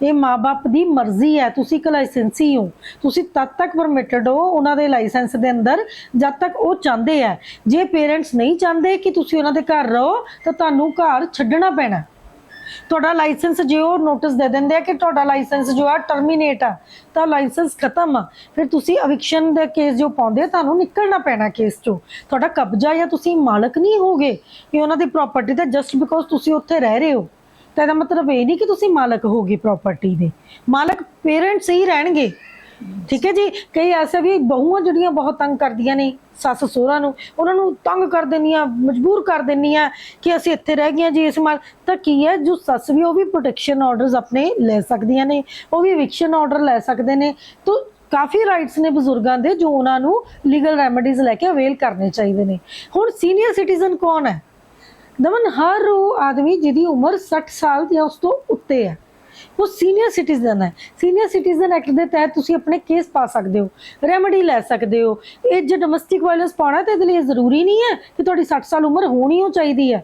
ਇਹ ਮਾਪੇ ਦੀ ਮਰਜ਼ੀ ਹੈ। ਤੁਸੀਂ ਇੱਕ ਲਾਇਸੈਂਸੀ ਹੋ। ਤੁਸੀਂ ਤਦ ਤੱਕ ਪਰਮਿਟਡ ਹੋ ਉਹਨਾਂ ਦੇ ਲਾਇਸੈਂਸ ਦੇ ਅੰਦਰ, ਜਦ ਤੱਕ ਉਹ ਚਾਹੁੰਦੇ ਆ। ਜੇ ਪੇਰੈਂਟਸ ਨਹੀਂ ਚਾਹੁੰਦੇ ਕਿ ਤੁਸੀਂ ਉਹਨਾਂ ਦੇ ਘਰ ਰਹੋ, ਤਾਂ ਤੁਹਾਨੂੰ ਘਰ ਛੱਡਣਾ ਪੈਣਾ। ਤੁਹਾਡਾ ਲਾਇਸੈਂਸ ਜੇ ਉਹ ਨੋਟਿਸ ਦੇ ਦਿੰਦੇ ਆ ਕਿ ਤੁਹਾਡਾ ਲਾਇਸੈਂਸ ਜੋ ਆ ਟਰਮੀਨੇਟ ਆ, ਤਾਂ ਲਾਇਸੈਂਸ ਖਤਮ ਆ। ਫਿਰ ਤੁਸੀਂ ਅਵਿਕਸ਼ਨ ਦੇ ਕੇਸ ਜੋ ਪਾਉਂਦੇ ਤੁਹਾਨੂੰ ਨਿਕਲਣਾ ਪੈਣਾ ਕੇਸ ਚੋਂ। ਤੁਹਾਡਾ ਕਬਜ਼ਾ ਜਾਂ ਤੁਸੀਂ ਮਾਲਕ ਨਹੀਂ ਹੋਗੇ ਕਿ ਉਹਨਾਂ ਦੀ ਪ੍ਰਾਪਰਟੀ ਦਾ ਜਸਟ ਬਿਕੋਜ਼ ਤੁਸੀਂ ਉੱਥੇ ਰਹਿ ਰਹੇ ਹੋ। ਤਾਂ ਇਹਦਾ ਮਤਲਬ ਇਹ ਨਹੀਂ ਕਿ ਤੁਸੀਂ ਮਾਲਕ ਹੋਗੇ ਪ੍ਰਾਪਰਟੀ ਦੇ। ਮਾਲਕ ਪੇਰੈਂਟਸ ਹੀ ਰਹਿਣਗੇ। ਠੀਕ ਹੈ ਜੀ? ਕਈ ਐਸੇ ਵੀ ਬਹੂਆਂ ਜਿਹੜੀਆਂ ਬਹੁਤ ਤੰਗ ਕਰਦੀਆਂ ਨੇ, ਸੱਸ ਸਹੁਰਾ ਨੂੰ, ਉਹਨਾਂ ਨੂੰ ਤੰਗ ਕਰ ਦਿੰਦੀਆਂ ਮਜਬੂਰ ਕਰ ਦਿੰਦੀਆਂ ਕਿ ਅਸੀਂ ਇੱਥੇ ਰਹਿ ਗਈਆਂ ਜੀ ਇਸ ਮਾਲ। ਤਾਂ ਕੀ ਹੈ, ਜੋ ਸੱਸ ਵੀ ਉਹ ਵੀ ਪ੍ਰੋਟੈਕਸ਼ਨ ਆਰਡਰਸ ਆਪਣੇ ਲੈ ਸਕਦੀਆਂ ਨੇ, ਉਹ ਵੀ eviction ਆਰਡਰ ਲੈ ਸਕਦੇ ਨੇ। ਤਾਂ ਕਾਫੀ ਰਾਈਟਸ ਨੇ ਬਜ਼ੁਰਗਾਂ ਦੇ ਜੋ ਉਹਨਾਂ ਨੂੰ ਲੀਗਲ ਰੈਮੇਡੀਜ਼ ਲੈ ਕੇ ਅਵੇਲ ਕਰਨੇ ਚਾਹੀਦੇ ਨੇ। ਹੁਣ ਸੀਨੀਅਰ ਸਿਟੀਜ਼ਨ ਕੌਣ ਹੈ? ਦਮਨ, ਹਰ ਉਹ ਆਦਮੀ ਜਿਹਦੀ ਉਮਰ 60 ਸਾਲ ਜਾਂ ਉਸ ਤੋਂ ਉੱਤੇ ਹੈ ਉਹ ਸੀਨੀਅਰ ਸਿਟੀਜ਼ਨ ਹੈ। ਸੀਨੀਅਰ ਸਿਟੀਜ਼ਨ ਐਕਟ ਦੇ ਤਹਿਤ ਤੁਸੀਂ ਆਪਣੇ ਕੇਸ ਪਾ ਸਕਦੇ ਹੋ ਰੈਮੇਡੀ ਲੈ ਸਕਦੇ ਹੋ। ਇਹ ਜੇ ਡੋਮੈਸਟਿਕ ਵਾਇਲੈਂਸ ਪਾਉਣਾ ਤੇ ਇਹਦੇ ਲਈ ਇਹ ਜ਼ਰੂਰੀ ਨਹੀਂ ਹੈ ਕਿ ਤੁਹਾਡੀ 60 ਸਾਲ ਉਮਰ ਹੋਣੀ ਹੋ ਚਾਹੀਦੀ ਹੈ।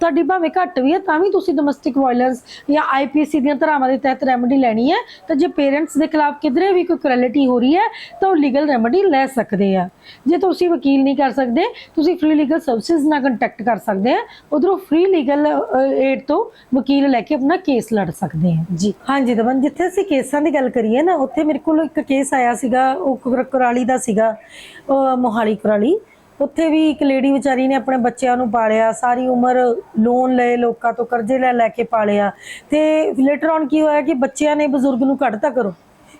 ਤੁਹਾਡੀ ਭਾਵੇਂ ਘੱਟ ਵੀ ਹੈ, ਤਾਂ ਵੀ ਤੁਸੀਂ ਡੋਮੈਸਟਿਕ ਵਾਇਲੈਂਸ ਜਾਂ ਆਈਪੀਸੀ ਦੀਆਂ ਧਾਰਾਵਾਂ ਦੇ ਤਹਿਤ ਰੈਮੇਡੀ ਲੈਣੀ ਹੈ। ਤਾਂ ਜੇ ਪੇਰੈਂਟਸ ਦੇ ਖਿਲਾਫ ਕਿਧਰੇ ਵੀ ਕੋਈ ਕ੍ਰੈਲਿਟੀ ਹੋ ਰਹੀ ਹੈ, ਤਾਂ ਉਹ ਲੀਗਲ ਰੈਮੇਡੀ ਲੈ ਸਕਦੇ ਆ। ਜੇ ਤੁਸੀਂ ਵਕੀਲ ਨਹੀਂ ਕਰ ਸਕਦੇ, ਤੁਸੀਂ ਫ੍ਰੀ ਲੀਗਲ ਸਰਵਿਸਿਜ਼ ਨਾਲ ਕੰਟੈਕਟ ਕਰ ਸਕਦੇ ਆ। ਉਧਰੋਂ ਫ੍ਰੀ ਲੀਗਲ ਏਡ ਤੋਂ ਵਕੀਲ ਲੈ ਕੇ ਆਪਣਾ ਕੇਸ ਲੜ ਸਕਦੇ ਆ। ਜੀ, ਹਾਂਜੀ ਦਮਨ ਜਿੱਥੇ ਅਸੀਂ ਕੇਸਾਂ ਦੀ ਗੱਲ ਕਰੀਏ ਨਾ, ਉੱਥੇ ਮੇਰੇ ਕੋਲ ਇੱਕ ਕੇਸ ਆਇਆ ਸੀਗਾ, ਉਹ ਕੁਰਾਲੀ ਦਾ ਸੀਗਾ ਮੋਹਾਲੀ ਕੁਰਾਲੀ। ਉੱਥੇ ਵੀ ਇੱਕ ਲੇਡੀ ਵਿਚਾਰੀ ਨੇ ਆਪਣੇ ਬੱਚਿਆਂ ਨੂੰ ਪਾਲਿਆ, ਸਾਰੀ ਉਮਰ ਲੋਨ ਲਏ, ਲੋਕਾਂ ਤੋਂ ਕਰਜ਼ੇ ਲੈ ਲੈ ਕੇ ਪਾਲਿਆ। ਤੇ ਲੇਟਰ ਔਨ ਕੀ ਹੋਇਆ ਕਿ ਬੱਚਿਆਂ ਨੇ ਬਜ਼ੁਰਗ ਨੂੰ ਕੱਢਤਾ ਕਰੋ।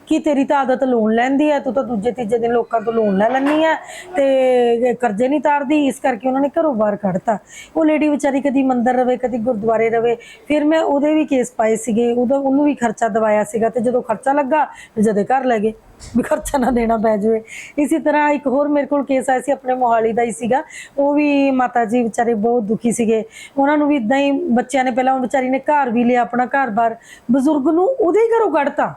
ਕਿ ਤੇਰੀ ਤਾਂ ਆਦਤ ਲੋਨ ਲੈਂਦੀ ਹੈ ਤੂੰ ਤਾਂ ਦੂਜੇ ਤੀਜੇ ਦਿਨ ਲੋਕਾਂ ਤੋਂ ਲੋਨ ਲੈ ਲੈਣੀ ਹੈ ਤੇ ਕਰਜ਼ੇ ਨਹੀਂ ਤਾਰਦੀ, ਇਸ ਕਰਕੇ ਉਹਨਾਂ ਨੇ ਘਰੋਂ ਬਾਹਰ ਕੱਢਤਾ। ਉਹ ਲੇਡੀ ਵਿਚਾਰੀ ਕਦੀ ਮੰਦਰ ਰਵੇ, ਕਦੀ ਗੁਰਦੁਆਰੇ ਰਵੇ, ਫਿਰ ਮੈਂ ਉਹਦੇ ਵੀ ਕੇਸ ਪਾਏ ਸੀਗੇ, ਉਹਦਾ ਉਹਨੂੰ ਵੀ ਖਰਚਾ ਦਵਾਇਆ ਸੀਗਾ ਤੇ ਜਦੋਂ ਖਰਚਾ ਲੱਗਾ, ਤੇ ਜਦੇ ਘਰ ਲੈ ਗਏ, ਵੀ ਖਰਚਾ ਨਾ ਦੇਣਾ ਪੈ ਜਾਵੇ। ਇਸੇ ਤਰ੍ਹਾਂ ਇੱਕ ਹੋਰ ਮੇਰੇ ਕੋਲ ਕੇਸ ਆਇਆ ਸੀ, ਆਪਣੇ ਮੋਹਾਲੀ ਦਾ ਹੀ ਸੀਗਾ। ਉਹ ਵੀ ਮਾਤਾ ਜੀ ਵਿਚਾਰੇ ਬਹੁਤ ਦੁਖੀ ਸੀਗੇ। ਉਹਨਾਂ ਨੂੰ ਵੀ ਇਦਾਂ ਹੀ ਬੱਚਿਆਂ ਨੇ ਪਹਿਲਾਂ ਉਹ ਵਿਚਾਰੀ ਨੇ ਘਰ ਵੀ ਲਿਆ, ਆਪਣਾ ਘਰ-ਬਾਰ ਬਜ਼ੁਰਗ ਨੂੰ ਉਹਦੇ ਹੀ ਘਰੋਂ ਕੱਢਤਾ।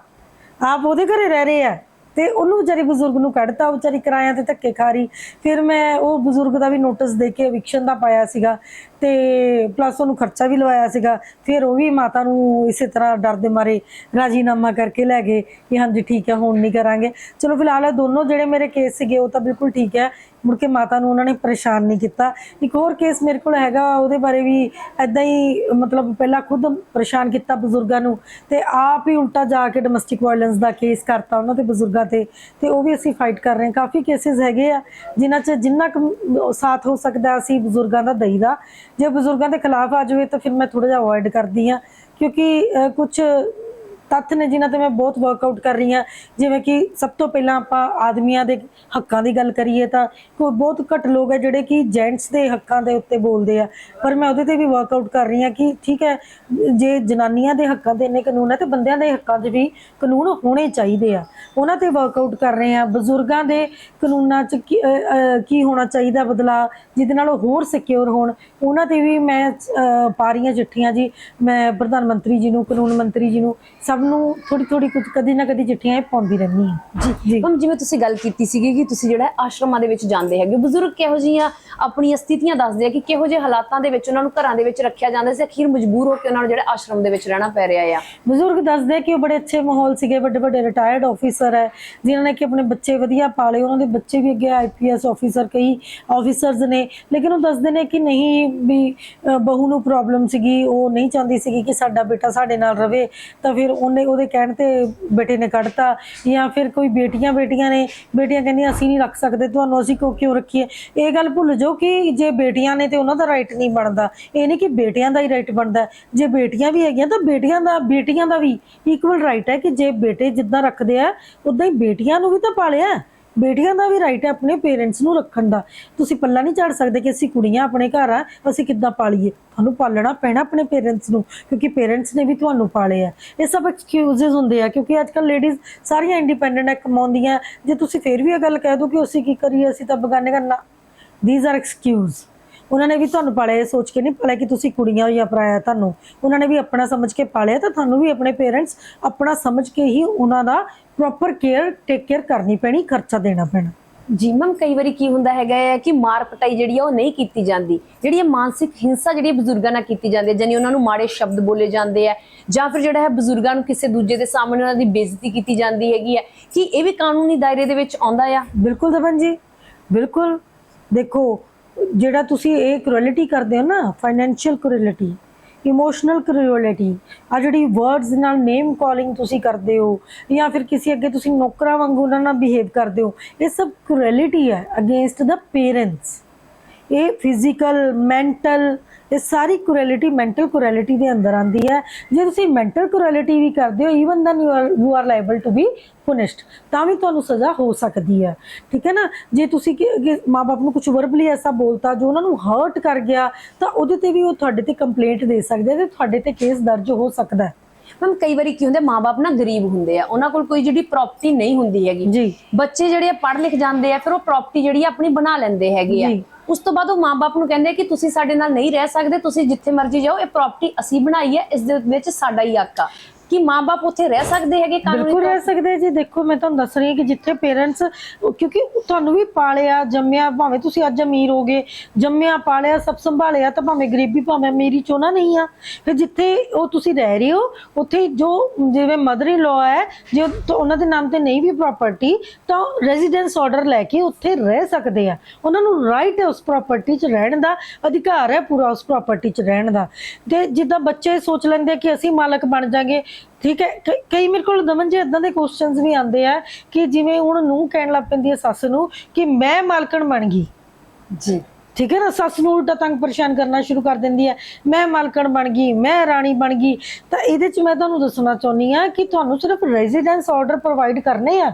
ਆਪ ਉਹਦੇ ਘਰੇ ਰਹਿ ਰਹੇ ਆ। ਤੇ ਉਹਨੂੰ ਵਿਚਾਰੀ ਬਜ਼ੁਰਗ ਨੂੰ ਕੱਢਤਾ, ਉਹ ਵਿਚਾਰੀ ਕਿਰਾਇਆ ਤੇ ਧੱਕੇ ਖਾ ਰਹੀ। ਫਿਰ ਮੈਂ ਉਹ ਬਜ਼ੁਰਗ ਦਾ ਵੀ ਨੋਟਿਸ ਦੇ ਕੇ eviction ਦਾ ਪਾਇਆ ਸੀਗਾ ਤੇ ਪਲੱਸ ਉਹਨੂੰ ਖਰਚਾ ਵੀ ਲਵਾਇਆ ਸੀਗਾ। ਫਿਰ ਉਹ ਵੀ ਮਾਤਾ ਨੂੰ ਇਸੇ ਤਰ੍ਹਾਂ ਡਰ ਦੇ ਮਾਰੇ ਰਾਜੀਨਾਮਾ ਕਰਕੇ ਲੈ ਗਏ ਕਿ ਹਾਂਜੀ, ਠੀਕ ਹੈ ਹੁਣ ਨਹੀਂ ਕਰਾਂਗੇ। ਚਲੋ, ਫਿਲਹਾਲ ਇਹ ਦੋਨੋਂ ਜਿਹੜੇ ਮੇਰੇ ਕੇਸ ਸੀਗੇ, ਉਹ ਤਾਂ ਬਿਲਕੁਲ ਠੀਕ ਹੈ ਮੁੜ ਕੇ ਮਾਤਾ ਨੂੰ ਉਹਨਾਂ ਨੇ ਪਰੇਸ਼ਾਨ ਨਹੀਂ ਕੀਤਾ। ਇੱਕ ਹੋਰ ਕੇਸ ਮੇਰੇ ਕੋਲ ਹੈਗਾ, ਉਹਦੇ ਬਾਰੇ ਵੀ ਐਦਾਂ ਹੀ ਮਤਲਬ ਪਹਿਲਾਂ ਖੁਦ ਪਰੇਸ਼ਾਨ ਕੀਤਾ ਬਜ਼ੁਰਗਾਂ ਨੂੰ ਤੇ ਆਪ ਹੀ ਉਲਟਾ ਜਾ ਕੇ ਡੋਮੈਸਟਿਕ ਵਾਇਲੈਂਸ ਦਾ ਕੇਸ ਕਰਤਾ ਉਹਨਾਂ ਦੇ ਬਜ਼ੁਰਗਾਂ ਤੇ। ਤੇ ਉਹ ਵੀ ਅਸੀਂ ਫਾਈਟ ਕਰ ਰਹੇ ਹਾਂ। ਕਾਫੀ ਕੇਸਿਸ ਹੈਗੇ ਆ, ਜਿਨ੍ਹਾਂ 'ਚ ਜਿੰਨਾ ਕੁ ਸਾਥ ਹੋ ਸਕਦਾ ਅਸੀਂ ਬਜ਼ੁਰਗਾਂ ਦਾ ਦਈਦਾ ਜੇ ਬਜ਼ੁਰਗਾਂ ਦੇ ਖਿਲਾਫ ਆ ਜਾਵੇ ਤਾਂ ਫਿਰ ਮੈਂ ਥੋੜਾ ਜਿਹਾ ਅਵੋਇਡ ਕਰਦੀ ਆ ਕਿਉਂਕਿ ਕੁਝ ਤੱਥ ਨੇ ਜਿਨ੍ਹਾਂ ਤੇ ਮੈਂ ਬਹੁਤ ਵਰਕਆਊਟ ਕਰ ਰਹੀ ਹਾਂ। ਜਿਵੇਂ ਕਿ ਸਭ ਤੋਂ ਪਹਿਲਾਂ ਆਪਾਂ ਆਦਮੀਆਂ ਦੇ ਹੱਕਾਂ ਦੀ ਗੱਲ ਕਰੀਏ ਤਾਂ ਕੋਈ ਬਹੁਤ ਘੱਟ ਲੋਕ ਹੈ ਜਿਹੜੇ ਕਿ ਜੈਂਟਸ ਦੇ ਹੱਕਾਂ ਦੇ ਉੱਤੇ ਬੋਲਦੇ ਆ। ਪਰ ਮੈਂ ਉਹਦੇ ਤੇ ਵੀ ਵਰਕਆਊਟ ਕਰ ਰਹੀ ਹਾਂ ਕਿ ਠੀਕ ਹੈ ਜੇ ਜਨਾਨੀਆਂ ਦੇ ਹੱਕਾਂ ਦੇ ਇੰਨੇ ਕਾਨੂੰਨ ਹੈ ਤੇ ਬੰਦਿਆਂ ਦੇ ਹੱਕਾਂ ਦੇ ਵੀ ਕਾਨੂੰਨ ਹੋਣੇ ਚਾਹੀਦੇ ਆ। ਉਹਨਾਂ ਤੇ ਵਰਕਆਊਟ ਕਰ ਰਹੇ ਆ ਬਜ਼ੁਰਗਾਂ ਦੇ ਕਾਨੂੰਨਾਂ 'ਚ ਕੀ ਕੀ ਹੋਣਾ ਚਾਹੀਦਾ ਬਦਲਾ ਜਿਹਦੇ ਨਾਲ ਉਹ ਹੋਰ ਸਿਕਿਉਰ ਹੋਣ। ਉਹਨਾਂ ਤੇ ਵੀ ਮੈਂ ਅਹ, ਪਾ ਰਹੀਆਂ ਚਿੱਠੀਆਂ ਜੀ। ਮੈਂ ਪ੍ਰਧਾਨ ਮੰਤਰੀ ਜੀ ਨੂੰ ਕਾਨੂੰਨ ਮੰਤਰੀ ਜੀ ਨੂੰ ਸਭ ਨੂੰ ਥੋੜੀ ਥੋੜੀ ਕੁਝ ਕਦੀ ਨਾ ਕਦੀ ਚਿੱਠੀਆਂ ਇਹ ਪਾਉਂਦੀ ਰਹਿੰਦੀ ਹਾਂ। ਜੀ ਮੈਮ ਜਿਵੇਂ ਤੁਸੀਂ ਗੱਲ ਕੀਤੀ ਸੀਗੀ ਕਿ ਤੁਸੀਂ ਜਿਹੜਾ ਆਸ਼ਰਮਾਂ ਦੇ ਵਿੱਚ ਜਾਂਦੇ ਹੈਗੇ। ਬਜ਼ੁਰਗ ਕਿਹੋ ਜਿਹੀਆਂ ਆਪਣੀਆਂ ਸਥਿਤੀਆਂ ਦੱਸਦੇ ਆ ਕਿ ਕਿਹੋ ਜਿਹੇ ਹਾਲਾਤਾਂ ਦੇ ਵਿੱਚ ਉਹਨਾਂ ਨੂੰ ਘਰਾਂ ਦੇ ਵਿੱਚ ਰੱਖਿਆ ਜਾਂਦਾ ਸੀ ਅਖੀਰ ਮਜਬੂਰ ਹੋ ਕੇ ਉਹਨਾਂ ਨੂੰ ਜਿਹੜਾ ਆਸ਼ਰਮ ਦੇ ਵਿੱਚ ਰਹਿਣਾ ਪੈ ਰਿਹਾ ਆ? ਬਜ਼ੁਰਗ ਦੱਸਦੇ ਕਿ ਉਹ ਬੜੇ ਅੱਛੇ ਮਾਹੌਲ ਸੀਗੇ ਵੱਡੇ ਵੱਡੇ ਰਿਟਾਇਰਡ ਆਫੀਸਰ ਹੈ ਜਿਨ੍ਹਾਂ ਨੇ ਕਿ ਆਪਣੇ ਬੱਚੇ ਵਧੀਆ ਪਾਲੇ ਉਹਨਾਂ ਦੇ ਬੱਚੇ ਵੀ ਅੱਗੇ ਆਈਪੀਐਸ ਆਫੀਸਰ ਕਈ ਆਫੀਸਰਸ ਨੇ। ਲੇਕਿਨ ਉਹ ਦੱਸਦੇ ਨੇ ਕਿ ਨਹੀਂ ਵੀ ਬਹੂ ਨੂੰ ਪ੍ਰੋਬਲਮ ਸੀਗੀ ਉਹ ਨਹੀਂ ਚਾਹੁੰਦੀ ਸੀਗੀ ਕਿ ਸਾਡਾ ਬੇਟਾ ਸਾਡੇ ਨਾਲ ਰਵੇ ਤਾਂ ਫਿਰ ਉਹਨੇ ਉਹਦੇ ਕਹਿਣ ਤੇ ਬੇਟੇ ਨੇ ਕੱਢਤਾ ਜਾਂ ਫਿਰ ਕੋਈ ਬੇਟੀਆਂ ਬੇਟੀਆਂ ਨੇ, ਬੇਟੀਆਂ ਕਹਿੰਦੀਆਂ ਅਸੀਂ ਨਹੀਂ ਰੱਖ ਸਕਦੇ, ਤੁਹਾਨੂੰ ਅਸੀਂ ਕਿਉਂ ਕਿਉਂ ਰੱਖੀਏ? ਇਹ ਗੱਲ ਭੁੱਲ ਜਾਓ ਕਿ ਜੇ ਬੇਟੀਆਂ ਨੇ ਤੇ ਉਹਨਾਂ ਦਾ ਰਾਈਟ ਨਹੀਂ ਬਣਦਾ। ਇਹ ਨਹੀਂ ਕਿ ਬੇਟਿਆਂ ਦਾ ਹੀ ਰਾਈਟ ਬਣਦਾ। ਜੇ ਬੇਟੀਆਂ ਵੀ ਹੈਗੀਆਂ ਤਾਂ ਬੇਟੀਆਂ ਦਾ ਬੇਟੀਆਂ ਦਾ ਵੀ ਇਕੁਅਲ ਰਾਈਟ ਹੈ ਕਿ ਜੇ ਬੇਟੇ ਜਿੱਦਾਂ ਰੱਖਦੇ ਆ ਉਦਾਂ ਹੀ ਬੇਟੀਆਂ ਨੂੰ ਵੀ ਤਾਂ ਪਾਲਿਆ। ਬੇਟੀਆਂ ਦਾ ਵੀ ਰਾਈਟ ਹੈ ਆਪਣੇ ਪੇਰੈਂਟਸ ਨੂੰ ਰੱਖਣ ਦਾ। ਤੁਸੀਂ ਪੱਲਾ ਨਹੀਂ ਝਾੜ ਸਕਦੇ ਕਿ ਅਸੀਂ ਕੁੜੀਆਂ ਆਪਣੇ ਘਰ ਆ, ਅਸੀਂ ਕਿੱਦਾਂ ਪਾਲੀਏ? ਤੁਹਾਨੂੰ ਪਾਲਣਾ ਪੈਣਾ ਆਪਣੇ ਪੇਰੈਂਟਸ ਨੂੰ, ਕਿਉਂਕਿ ਪੇਰੈਂਟਸ ਨੇ ਵੀ ਤੁਹਾਨੂੰ ਪਾਲੇ ਆ। ਇਹ ਸਭ ਐਕਸਕਿਊਜ਼ਸ ਹੁੰਦੇ ਆ, ਕਿਉਂਕਿ ਅੱਜ ਕੱਲ ਲੇਡੀਜ਼ ਸਾਰੀਆਂ ਇੰਡੀਪੈਂਡੈਂਟ ਹੈ, ਕਮਾਉਂਦੀਆਂ। ਜੇ ਤੁਸੀਂ ਫੇਰ ਵੀ ਇਹ ਗੱਲ ਕਹਿ ਦੋ ਕਿ ਅਸੀਂ ਕੀ ਕਰੀਏ, ਅਸੀਂ ਤਾਂ ਬਗਾਨੇ ਕਰਨਾ। ਥੀਸ ਆਰ ਐਕਸਕਿਊਜ਼ ਉਹਨਾਂ ਨੇ ਵੀ ਤੁਹਾਨੂੰ ਪਾਲਿਆ ਇਹ ਸੋਚ ਕੇ ਨਹੀਂ ਪਾਲਿਆ ਕਿ ਤੁਸੀਂ ਕੁੜੀਆਂ ਹੋ ਜਾਂ ਪਰਾਇਆ ਤੁਹਾਨੂੰ। ਉਹਨਾਂ ਨੇ ਵੀ ਆਪਣਾ ਸਮਝ ਕੇ ਪਾਲਿਆ ਤਾਂ ਤੁਹਾਨੂੰ ਵੀ ਆਪਣੇ ਪੇਰੈਂਟਸ ਆਪਣਾ ਸਮਝ ਕੇ ਹੀ ਉਹਨਾਂ ਦਾ ਪ੍ਰੋਪਰ ਕੇਅਰ ਟੇਕ ਕੇਅਰ ਕਰਨੀ ਪੈਣੀ ਖਰਚਾ ਦੇਣਾ ਪੈਣਾ। ਜੀ ਮੈਮ ਕਈ ਵਾਰੀ ਕੀ ਹੁੰਦਾ ਹੈਗਾ ਹੈ ਕਿ ਮਾਰ ਪਟਾਈ ਜਿਹੜੀ ਆ ਉਹ ਨਹੀਂ ਕੀਤੀ ਜਾਂਦੀ। ਜਿਹੜੀ ਇਹ ਮਾਨਸਿਕ ਹਿੰਸਾ ਜਿਹੜੀ ਬਜ਼ੁਰਗਾਂ ਨਾਲ ਕੀਤੀ ਜਾਂਦੀ ਹੈ ਜਾਨੀ ਉਹਨਾਂ ਨੂੰ ਮਾੜੇ ਸ਼ਬਦ ਬੋਲੇ ਜਾਂਦੇ ਆ ਜਾਂ ਫਿਰ ਜਿਹੜਾ ਹੈ ਬਜ਼ੁਰਗਾਂ ਨੂੰ ਕਿਸੇ ਦੂਜੇ ਦੇ ਸਾਹਮਣੇ ਉਹਨਾਂ ਦੀ ਬੇਇੱਜ਼ਤੀ ਕੀਤੀ ਜਾਂਦੀ ਹੈਗੀ ਹੈ ਕਿ ਇਹ ਵੀ ਕਾਨੂੰਨੀ ਦਾਇਰੇ ਦੇ ਵਿੱਚ ਆਉਂਦਾ ਆ? ਬਿਲਕੁਲ ਦਵਨ ਜੀ ਬਿਲਕੁਲ। ਦੇਖੋ ਜਿਹੜਾ ਤੁਸੀਂ ਇਹ ਕਰੋਲਿਟੀ ਕਰਦੇ ਹੋ ਨਾ ਫਾਈਨੈਂਸ਼ੀਅਲ ਕਰੋਲਿਟੀ ਇਮੋਸ਼ਨਲ ਕਰੋਲਿਟੀ ਆ ਜਿਹੜੀ ਵਰਡਸ ਨਾਲ ਨੇਮ ਕਾਲਿੰਗ ਤੁਸੀਂ ਕਰਦੇ ਹੋ, ਜਾਂ ਫਿਰ ਕਿਸੇ ਅੱਗੇ ਤੁਸੀਂ ਨੌਕਰਾਂ ਵਾਂਗੂ ਉਹਨਾਂ ਨਾਲ ਬਿਹੇਵ ਕਰਦੇ ਹੋ, ਇਹ ਸਭ ਕਰੋਲਿਟੀ ਹੈ ਅਗੇਂਸਟ ਦਾ ਪੇਰੈਂਟਸ ਇਹ ਫਿਜ਼ੀਕਲ ਮੈਂਟਲ ਇਹ ਸਾਰੀ ਕੁਰੈਲਿਟੀ ਮੈਂਟਲ ਕੁਰੈਲਿਟੀ ਦੇ ਅੰਦਰ ਆਂਦੀ ਹੈ। ਜੇ ਤੁਸੀਂ ਮੈਂਟਲ ਕੁਰੈਲਿਟੀ ਵੀ ਕਰਦੇ ਹੋ even then you are liable to be punished ਤਾਂ ਵੀ ਤੁਹਾਨੂੰ ਸਜ਼ਾ ਹੋ ਸਕਦੀ ਹੈ। ਠੀਕ ਹੈ ਨਾ? ਜੇ ਤੁਸੀਂ ਮਾਪੇ ਨੂੰ ਕੁਝ ਵਰਬਲੀ ਐਸਾ ਬੋਲਤਾ ਜੋ ਉਹਨਾਂ ਨੂੰ ਹਰਟ ਕਰ ਗਿਆ, ਤਾਂ ਉਹਦੇ ਤੇ ਵੀ ਉਹ ਤੁਹਾਡੇ ਤੇ ਕੰਪਲੇਂਟ ਦੇ ਸਕਦੇ ਤੇ ਤੁਹਾਡੇ ਤੇ ਕੇਸ ਦਰਜ ਹੋ ਸਕਦਾ ਹੈ। ਮੈਮ ਕਈ ਵਾਰੀ ਕੀ ਹੁੰਦਾ ਮਾਪੇ ਨਾ ਗਰੀਬ ਹੁੰਦੇ ਆ। ਉਹਨਾਂ ਕੋਲ ਕੋਈ ਜਿਹੜੀ ਪ੍ਰਾਪਰਟੀ ਨਹੀਂ ਹੁੰਦੀ ਹੈਗੀ। ਜੀ। ਬੱਚੇ ਜਿਹੜੇ ਆ ਪੜ੍ਹ ਲਿਖ ਜਾਂਦੇ ਆ ਫਿਰ ਉਹ ਪ੍ਰਾਪਰਟੀ ਜਿਹੜੀ ਆ ਆਪਣੀ ਬਣਾ ਲੈਂਦੇ ਹੈਗੇ ਆ। ਉਸ ਤੋਂ ਬਾਅਦ ਉਹ ਮਾਪੇ ਨੂੰ ਕਹਿੰਦੇ ਕਿ ਤੁਸੀਂ ਸਾਡੇ ਨਾਲ ਨਹੀਂ ਰਹਿ ਸਕਦੇ ਤੁਸੀਂ ਜਿੱਥੇ ਮਰਜ਼ੀ ਜਾਓ ਇਹ ਪ੍ਰਾਪਰਟੀ ਅਸੀਂ ਬਣਾਈ ਹੈ ਇਸ ਦੇ ਵਿੱਚ ਸਾਡਾ ਹੀ ਹੱਕ ਆ। ਕਿ ਮਾਪੇ ਉੱਥੇ ਰਹਿ ਸਕਦੇ ਹੈਗੇ ਕਾਨੂੰਨੀ ਬਿਲਕੁਲ ਰਹਿ ਸਕਦੇ ਜੀ। ਦੇਖੋ ਮੈਂ ਤੁਹਾਨੂੰ ਦੱਸ ਰਹੀ ਹਾਂ ਕਿ ਜਿੱਥੇ ਪੇਰੈਂਟਸ ਕਿਉਂਕਿ ਤੁਹਾਨੂੰ ਵੀ ਪਾਲਿਆ ਜੰਮਿਆ ਭਾਵੇਂ ਤੁਸੀਂ ਅੱਜ ਅਮੀਰ ਹੋਗੇ ਜੰਮਿਆ ਪਾਲਿਆ ਸਭ ਸੰਭਾਲਿਆ ਤਾਂ ਭਾਵੇਂ ਗਰੀਬੀ ਭਾਵੇਂ ਅਮੀਰੀ ਚੋਣਾ ਨਹੀਂ ਆ। ਫਿਰ ਜਿੱਥੇ ਉਹ ਤੁਸੀਂ ਰਹਿ ਰਹੇ ਹੋ ਉੱਥੇ ਜੋ ਜਿਵੇਂ ਮਦਰ ਇਨ ਲਾਅ ਹੈ ਜੇ ਉਹਨਾਂ ਦੇ ਨਾਮ ਤੇ ਨਹੀਂ ਵੀ ਪ੍ਰਾਪਰਟੀ ਤਾਂ ਰੈਜ਼ੀਡੈਂਸ ਆਰਡਰ ਲੈ ਕੇ ਉੱਥੇ ਰਹਿ ਸਕਦੇ ਆ। ਉਹਨਾਂ ਨੂੰ ਰਾਈਟ ਹੈ ਉਸ ਪ੍ਰਾਪਰਟੀ 'ਚ ਰਹਿਣ ਦਾ ਅਧਿਕਾਰ ਹੈ ਪੂਰਾ ਉਸ ਪ੍ਰਾਪਰਟੀ 'ਚ ਰਹਿਣ ਦਾ। ਤੇ ਜਿੱਦਾਂ ਬੱਚੇ ਸੋਚ ਲੈਂਦੇ ਕਿ ਅਸੀਂ ਮਾਲਕ ਬਣ ਜਾਾਂਗੇ ਠੀਕ ਹੈ ਕਈ ਮੇਰੇ ਕੋਲ ਦਮਨ ਜੀ ਇਦਾਂ ਦੇ ਕੁਐਸਚਨਸ ਵੀ ਆਉਂਦੇ ਆ ਕਿ ਜਿਵੇਂ ਹੁਣ ਨੂੰ ਕਹਿਣ ਲੱਗ ਪੈਂਦੀ ਹੈ ਸੱਸ ਨੂੰ ਕਿ ਮੈਂ ਮਾਲਕਣ ਬਣ ਗਈ। ਜੀ। ਠੀਕ ਹੈ ਨਾ ਸੱਸ ਨੂੰ ਉਲਟਾ ਤੰਗ ਪਰੇਸ਼ਾਨ ਕਰਨਾ ਸ਼ੁਰੂ ਕਰ ਦਿੰਦੀ ਹੈ ਮੈਂ ਮਾਲਕਣ ਬਣ ਗਈ ਮੈਂ ਰਾਣੀ ਬਣ ਗਈ। ਤਾਂ ਇਹਦੇ ਚ ਮੈਂ ਤੁਹਾਨੂੰ ਦੱਸਣਾ ਚਾਹੁੰਦੀ ਆ ਕਿ ਤੁਹਾਨੂੰ ਸਿਰਫ ਰੈਜ਼ੀਡੈਂਸ ਆਰਡਰ ਪ੍ਰੋਵਾਈਡ ਕਰਨੇ ਆ।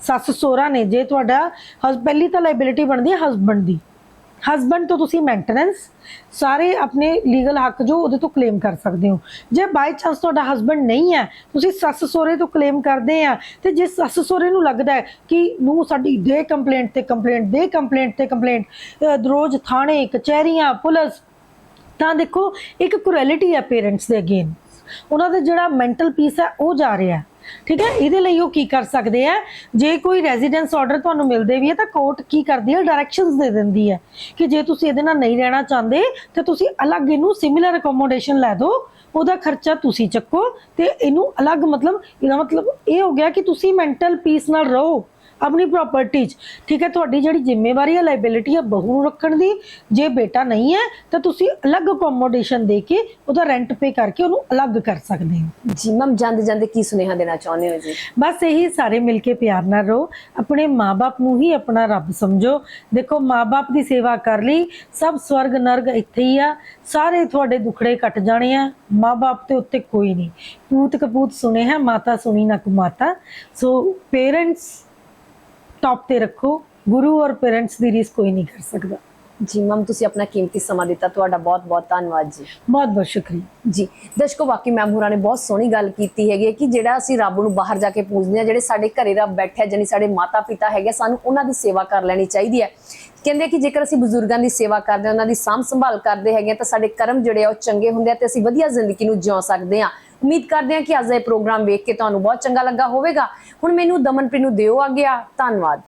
ਸੱਸ ਸੋਹਰਾ ਨੇ ਜੇ ਤੁਹਾਡਾ ਪਹਿਲੀ ਤਾਂ ਲਾਇਬਿਲਿਟੀ ਬਣਦੀ ਹੈ ਹਸਬੰਡ ਦੀ। ਹਸਬੰਡ ਤੋਂ ਤੁਸੀਂ ਮੇਨਟੇਨੈਂਸ ਸਾਰੇ ਆਪਣੇ ਲੀਗਲ ਹੱਕ ਜੋ ਉਹਦੇ ਤੋਂ ਕਲੇਮ ਕਰ ਸਕਦੇ ਹੋ। ਜੇ ਬਾਈ ਚਾਂਸ ਤੁਹਾਡਾ ਹਸਬੰਡ ਨਹੀਂ ਹੈ, ਤੁਸੀਂ ਸੱਸ ਸੋਹਰੇ ਤੋਂ ਕਲੇਮ ਕਰਦੇ ਆ, ਤੇ ਜੇ ਸੱਸ ਸੋਹਰੇ ਨੂੰ ਲੱਗਦਾ ਹੈ ਕਿ ਨੂੰ ਸਾਡੀ ਦੇ ਕੰਪਲੇਂਟ ਤੇ ਕੰਪਲੇਂਟ ਦੇ ਕੰਪਲੇਂਟ ਤੇ ਕੰਪਲੇਂਟ ਰੋਜ਼ ਥਾਣੇ, ਕਚਹਿਰੀਆਂ, ਪੁਲਿਸ, ਤਾਂ ਦੇਖੋ ਇੱਕ ਕੁਰੈਲਿਟੀ ਹੈ ਪੇਰੈਂਟਸ ਦੇ ਅਗੇਨ ਉਹਨਾਂ ਦਾ ਜਿਹੜਾ ਮੈਂਟਲ ਪੀਸ ਹੈ, ਉਹ ਜਾ ਰਿਹਾ। ਹੈ ਠੀਕ ਹੈ? ਇਹਦੇ ਲਈ ਉਹ ਕੀ ਕਰ ਸਕਦੇ ਆ? ਜੇ ਕੋਈ ਰੈਜ਼ੀਡੈਂਸ ਆਰਡਰ ਤੁਹਾਨੂੰ ਮਿਲਦੇ ਵੀ ਹੈ ਤਾਂ ਕੋਰਟ ਕੀ ਕਰਦੀ ਹੈ ਡਾਇਰੈਕਸ਼ਨਸ ਦੇ ਦਿੰਦੀ ਹੈ ਕਿ ਜੇ ਤੁਸੀਂ ਇਹਦੇ ਨਾਲ ਨਹੀਂ ਰਹਿਣਾ ਚਾਹੁੰਦੇ, ਤੇ ਤੁਸੀਂ ਅਲੱਗ ਇਹਨੂੰ ਸਿਮਿਲਰ ਅਕੋਮੋਡੇਸ਼ਨ ਲੈ ਦਿਓ। ਉਹਦਾ ਖਰਚਾ ਤੁਸੀਂ ਚੱਕੋ ਤੇ ਇਹਨੂੰ ਅਲੱਗ ਮਤਲਬ, ਇਹਦਾ ਮਤਲਬ ਇਹ ਹੋ ਗਿਆ ਕਿ ਤੁਸੀਂ ਮੈਂਟਲ ਪੀਸ ਨਾਲ ਰਹੋ। ਆਪਣੀ ਪ੍ਰਾਪਰਟੀ 'ਚ। ਠੀਕ ਹੈ ਤੁਹਾਡੀ ਜਿਹੜੀ ਜ਼ਿੰਮੇਵਾਰੀ ਹੈ ਲਾਇਬਿਲਿਟੀ ਹੈ ਬਹੂ ਨੂੰ ਰੱਖਣ ਦੀ। ਜੇ ਬੇਟਾ ਨਹੀਂ ਹੈ ਤਾਂ ਤੁਸੀਂ ਅਲੱਗ ਅਕੋਮੋਡੇਸ਼ਨ ਦੇ ਕੇ ਉਹਦਾ ਰੈਂਟ ਪੇ ਕਰਕੇ ਉਹਨੂੰ ਅਲੱਗ ਕਰ ਸਕਦੇ ਹੋ। ਜੀ ਮੈਮ ਜਾਂਦੇ ਜਾਂਦੇ ਕੀ ਸੁਨੇਹਾ ਦੇਣਾ ਚਾਹੁੰਦੇ ਹੋ ਜੀ? ਬਸ ਇਹੀ ਸਾਰੇ ਮਿਲ ਕੇ ਪਿਆਰ ਨਾਲ ਰਹੋ। ਆਪਣੇ ਮਾਪੇ ਨੂੰ ਹੀ ਆਪਣਾ ਰੱਬ ਸਮਝੋ। ਦੇਖੋ ਮਾਪੇ ਦੀ ਸੇਵਾ ਕਰ ਲਈ ਸਭ ਸਵਰਗ ਨਰਕ ਇੱਥੇ ਹੀ ਆ। ਸਾਰੇ ਤੁਹਾਡੇ ਦੁਖੜੇ ਕੱਟ ਜਾਣੇ ਆ। ਮਾਪੇ ਤੇ ਉੱਤੇ ਕੋਈ ਨਹੀਂ। ਪੂਤ ਕਪੂਤ ਸੁਨੇ ਹੈ ਮਾਤਾ ਸੁਣੀ ਨਾ ਕੁਮਾਤਾ ਸੋ ਪੇਰੈਂਟਸ ਟੌਪ ਤੇ ਰੱਖੋ। ਗੁਰੂ ਔਰ ਪੇਰੈਂਟਸ ਦੀ ਰੀਸ ਕੋਈ ਨਹੀਂ ਕਰ ਸਕਦਾ। ਜੀ ਮੈਮ ਤੁਸੀਂ ਆਪਣਾ ਕੀਮਤੀ ਸਮਾਂ ਦਿੱਤਾ। ਤੁਹਾਡਾ ਬਹੁਤ ਬਹੁਤ ਧੰਨਵਾਦ ਜੀ। ਬਹੁਤ ਬਹੁਤ ਸ਼ੁਕਰੀਆ। ਜੀ ਦਰਸ਼ਕੋ ਵਾਕਈ ਮੈਮ ਹੋਰਾਂ ਨੇ ਬਹੁਤ ਸੋਹਣੀ ਗੱਲ ਕੀਤੀ ਹੈਗੀ ਕਿ ਜਿਹੜਾ ਅਸੀਂ ਰੱਬ ਨੂੰ ਬਾਹਰ ਜਾ ਕੇ ਪੂਜਦੇ ਆ ਜਿਹੜੇ ਸਾਡੇ ਘਰੇ ਰੱਬ ਬੈਠਿਆ ਜਾਨੀ ਸਾਡੇ ਮਾਤਾ ਪਿਤਾ ਹੈਗੇ ਸਾਨੂੰ ਉਹਨਾਂ ਦੀ ਸੇਵਾ ਕਰ ਲੈਣੀ ਚਾਹੀਦੀ ਹੈ। ਕਹਿੰਦੇ ਕਿ ਜੇਕਰ ਅਸੀਂ ਬਜ਼ੁਰਗਾਂ ਦੀ ਸੇਵਾ ਕਰਦੇ ਉਹਨਾਂ ਦੀ ਸਾਂਭ ਸੰਭਾਲ ਕਰਦੇ ਹੈਗੇ ਤਾਂ ਸਾਡੇ ਕਰਮ ਜਿਹੜੇ ਆ ਉਹ ਚੰਗੇ ਹੁੰਦੇ ਆ ਤੇ ਅਸੀਂ ਵਧੀਆ ਜ਼ਿੰਦਗੀ ਨੂੰ ਜਿਉ ਸਕਦੇ ਹਾਂ। ਉਮੀਦ ਕਰਦੇ ਹਾਂ ਕਿ ਅੱਜ ਦਾ ਇਹ ਪ੍ਰੋਗਰਾਮ ਵੇਖ ਕੇ ਤੁਹਾਨੂੰ ਬਹੁਤ ਚੰਗਾ ਲੱਗਾ ਹੋਵੇਗਾ। ਹੁਣ ਮੈਨੂੰ ਦਮਨਪ੍ਰੀਤ ਨੂੰ ਦਿਓ ਆ। ਗਿਆ ਧੰਨਵਾਦ।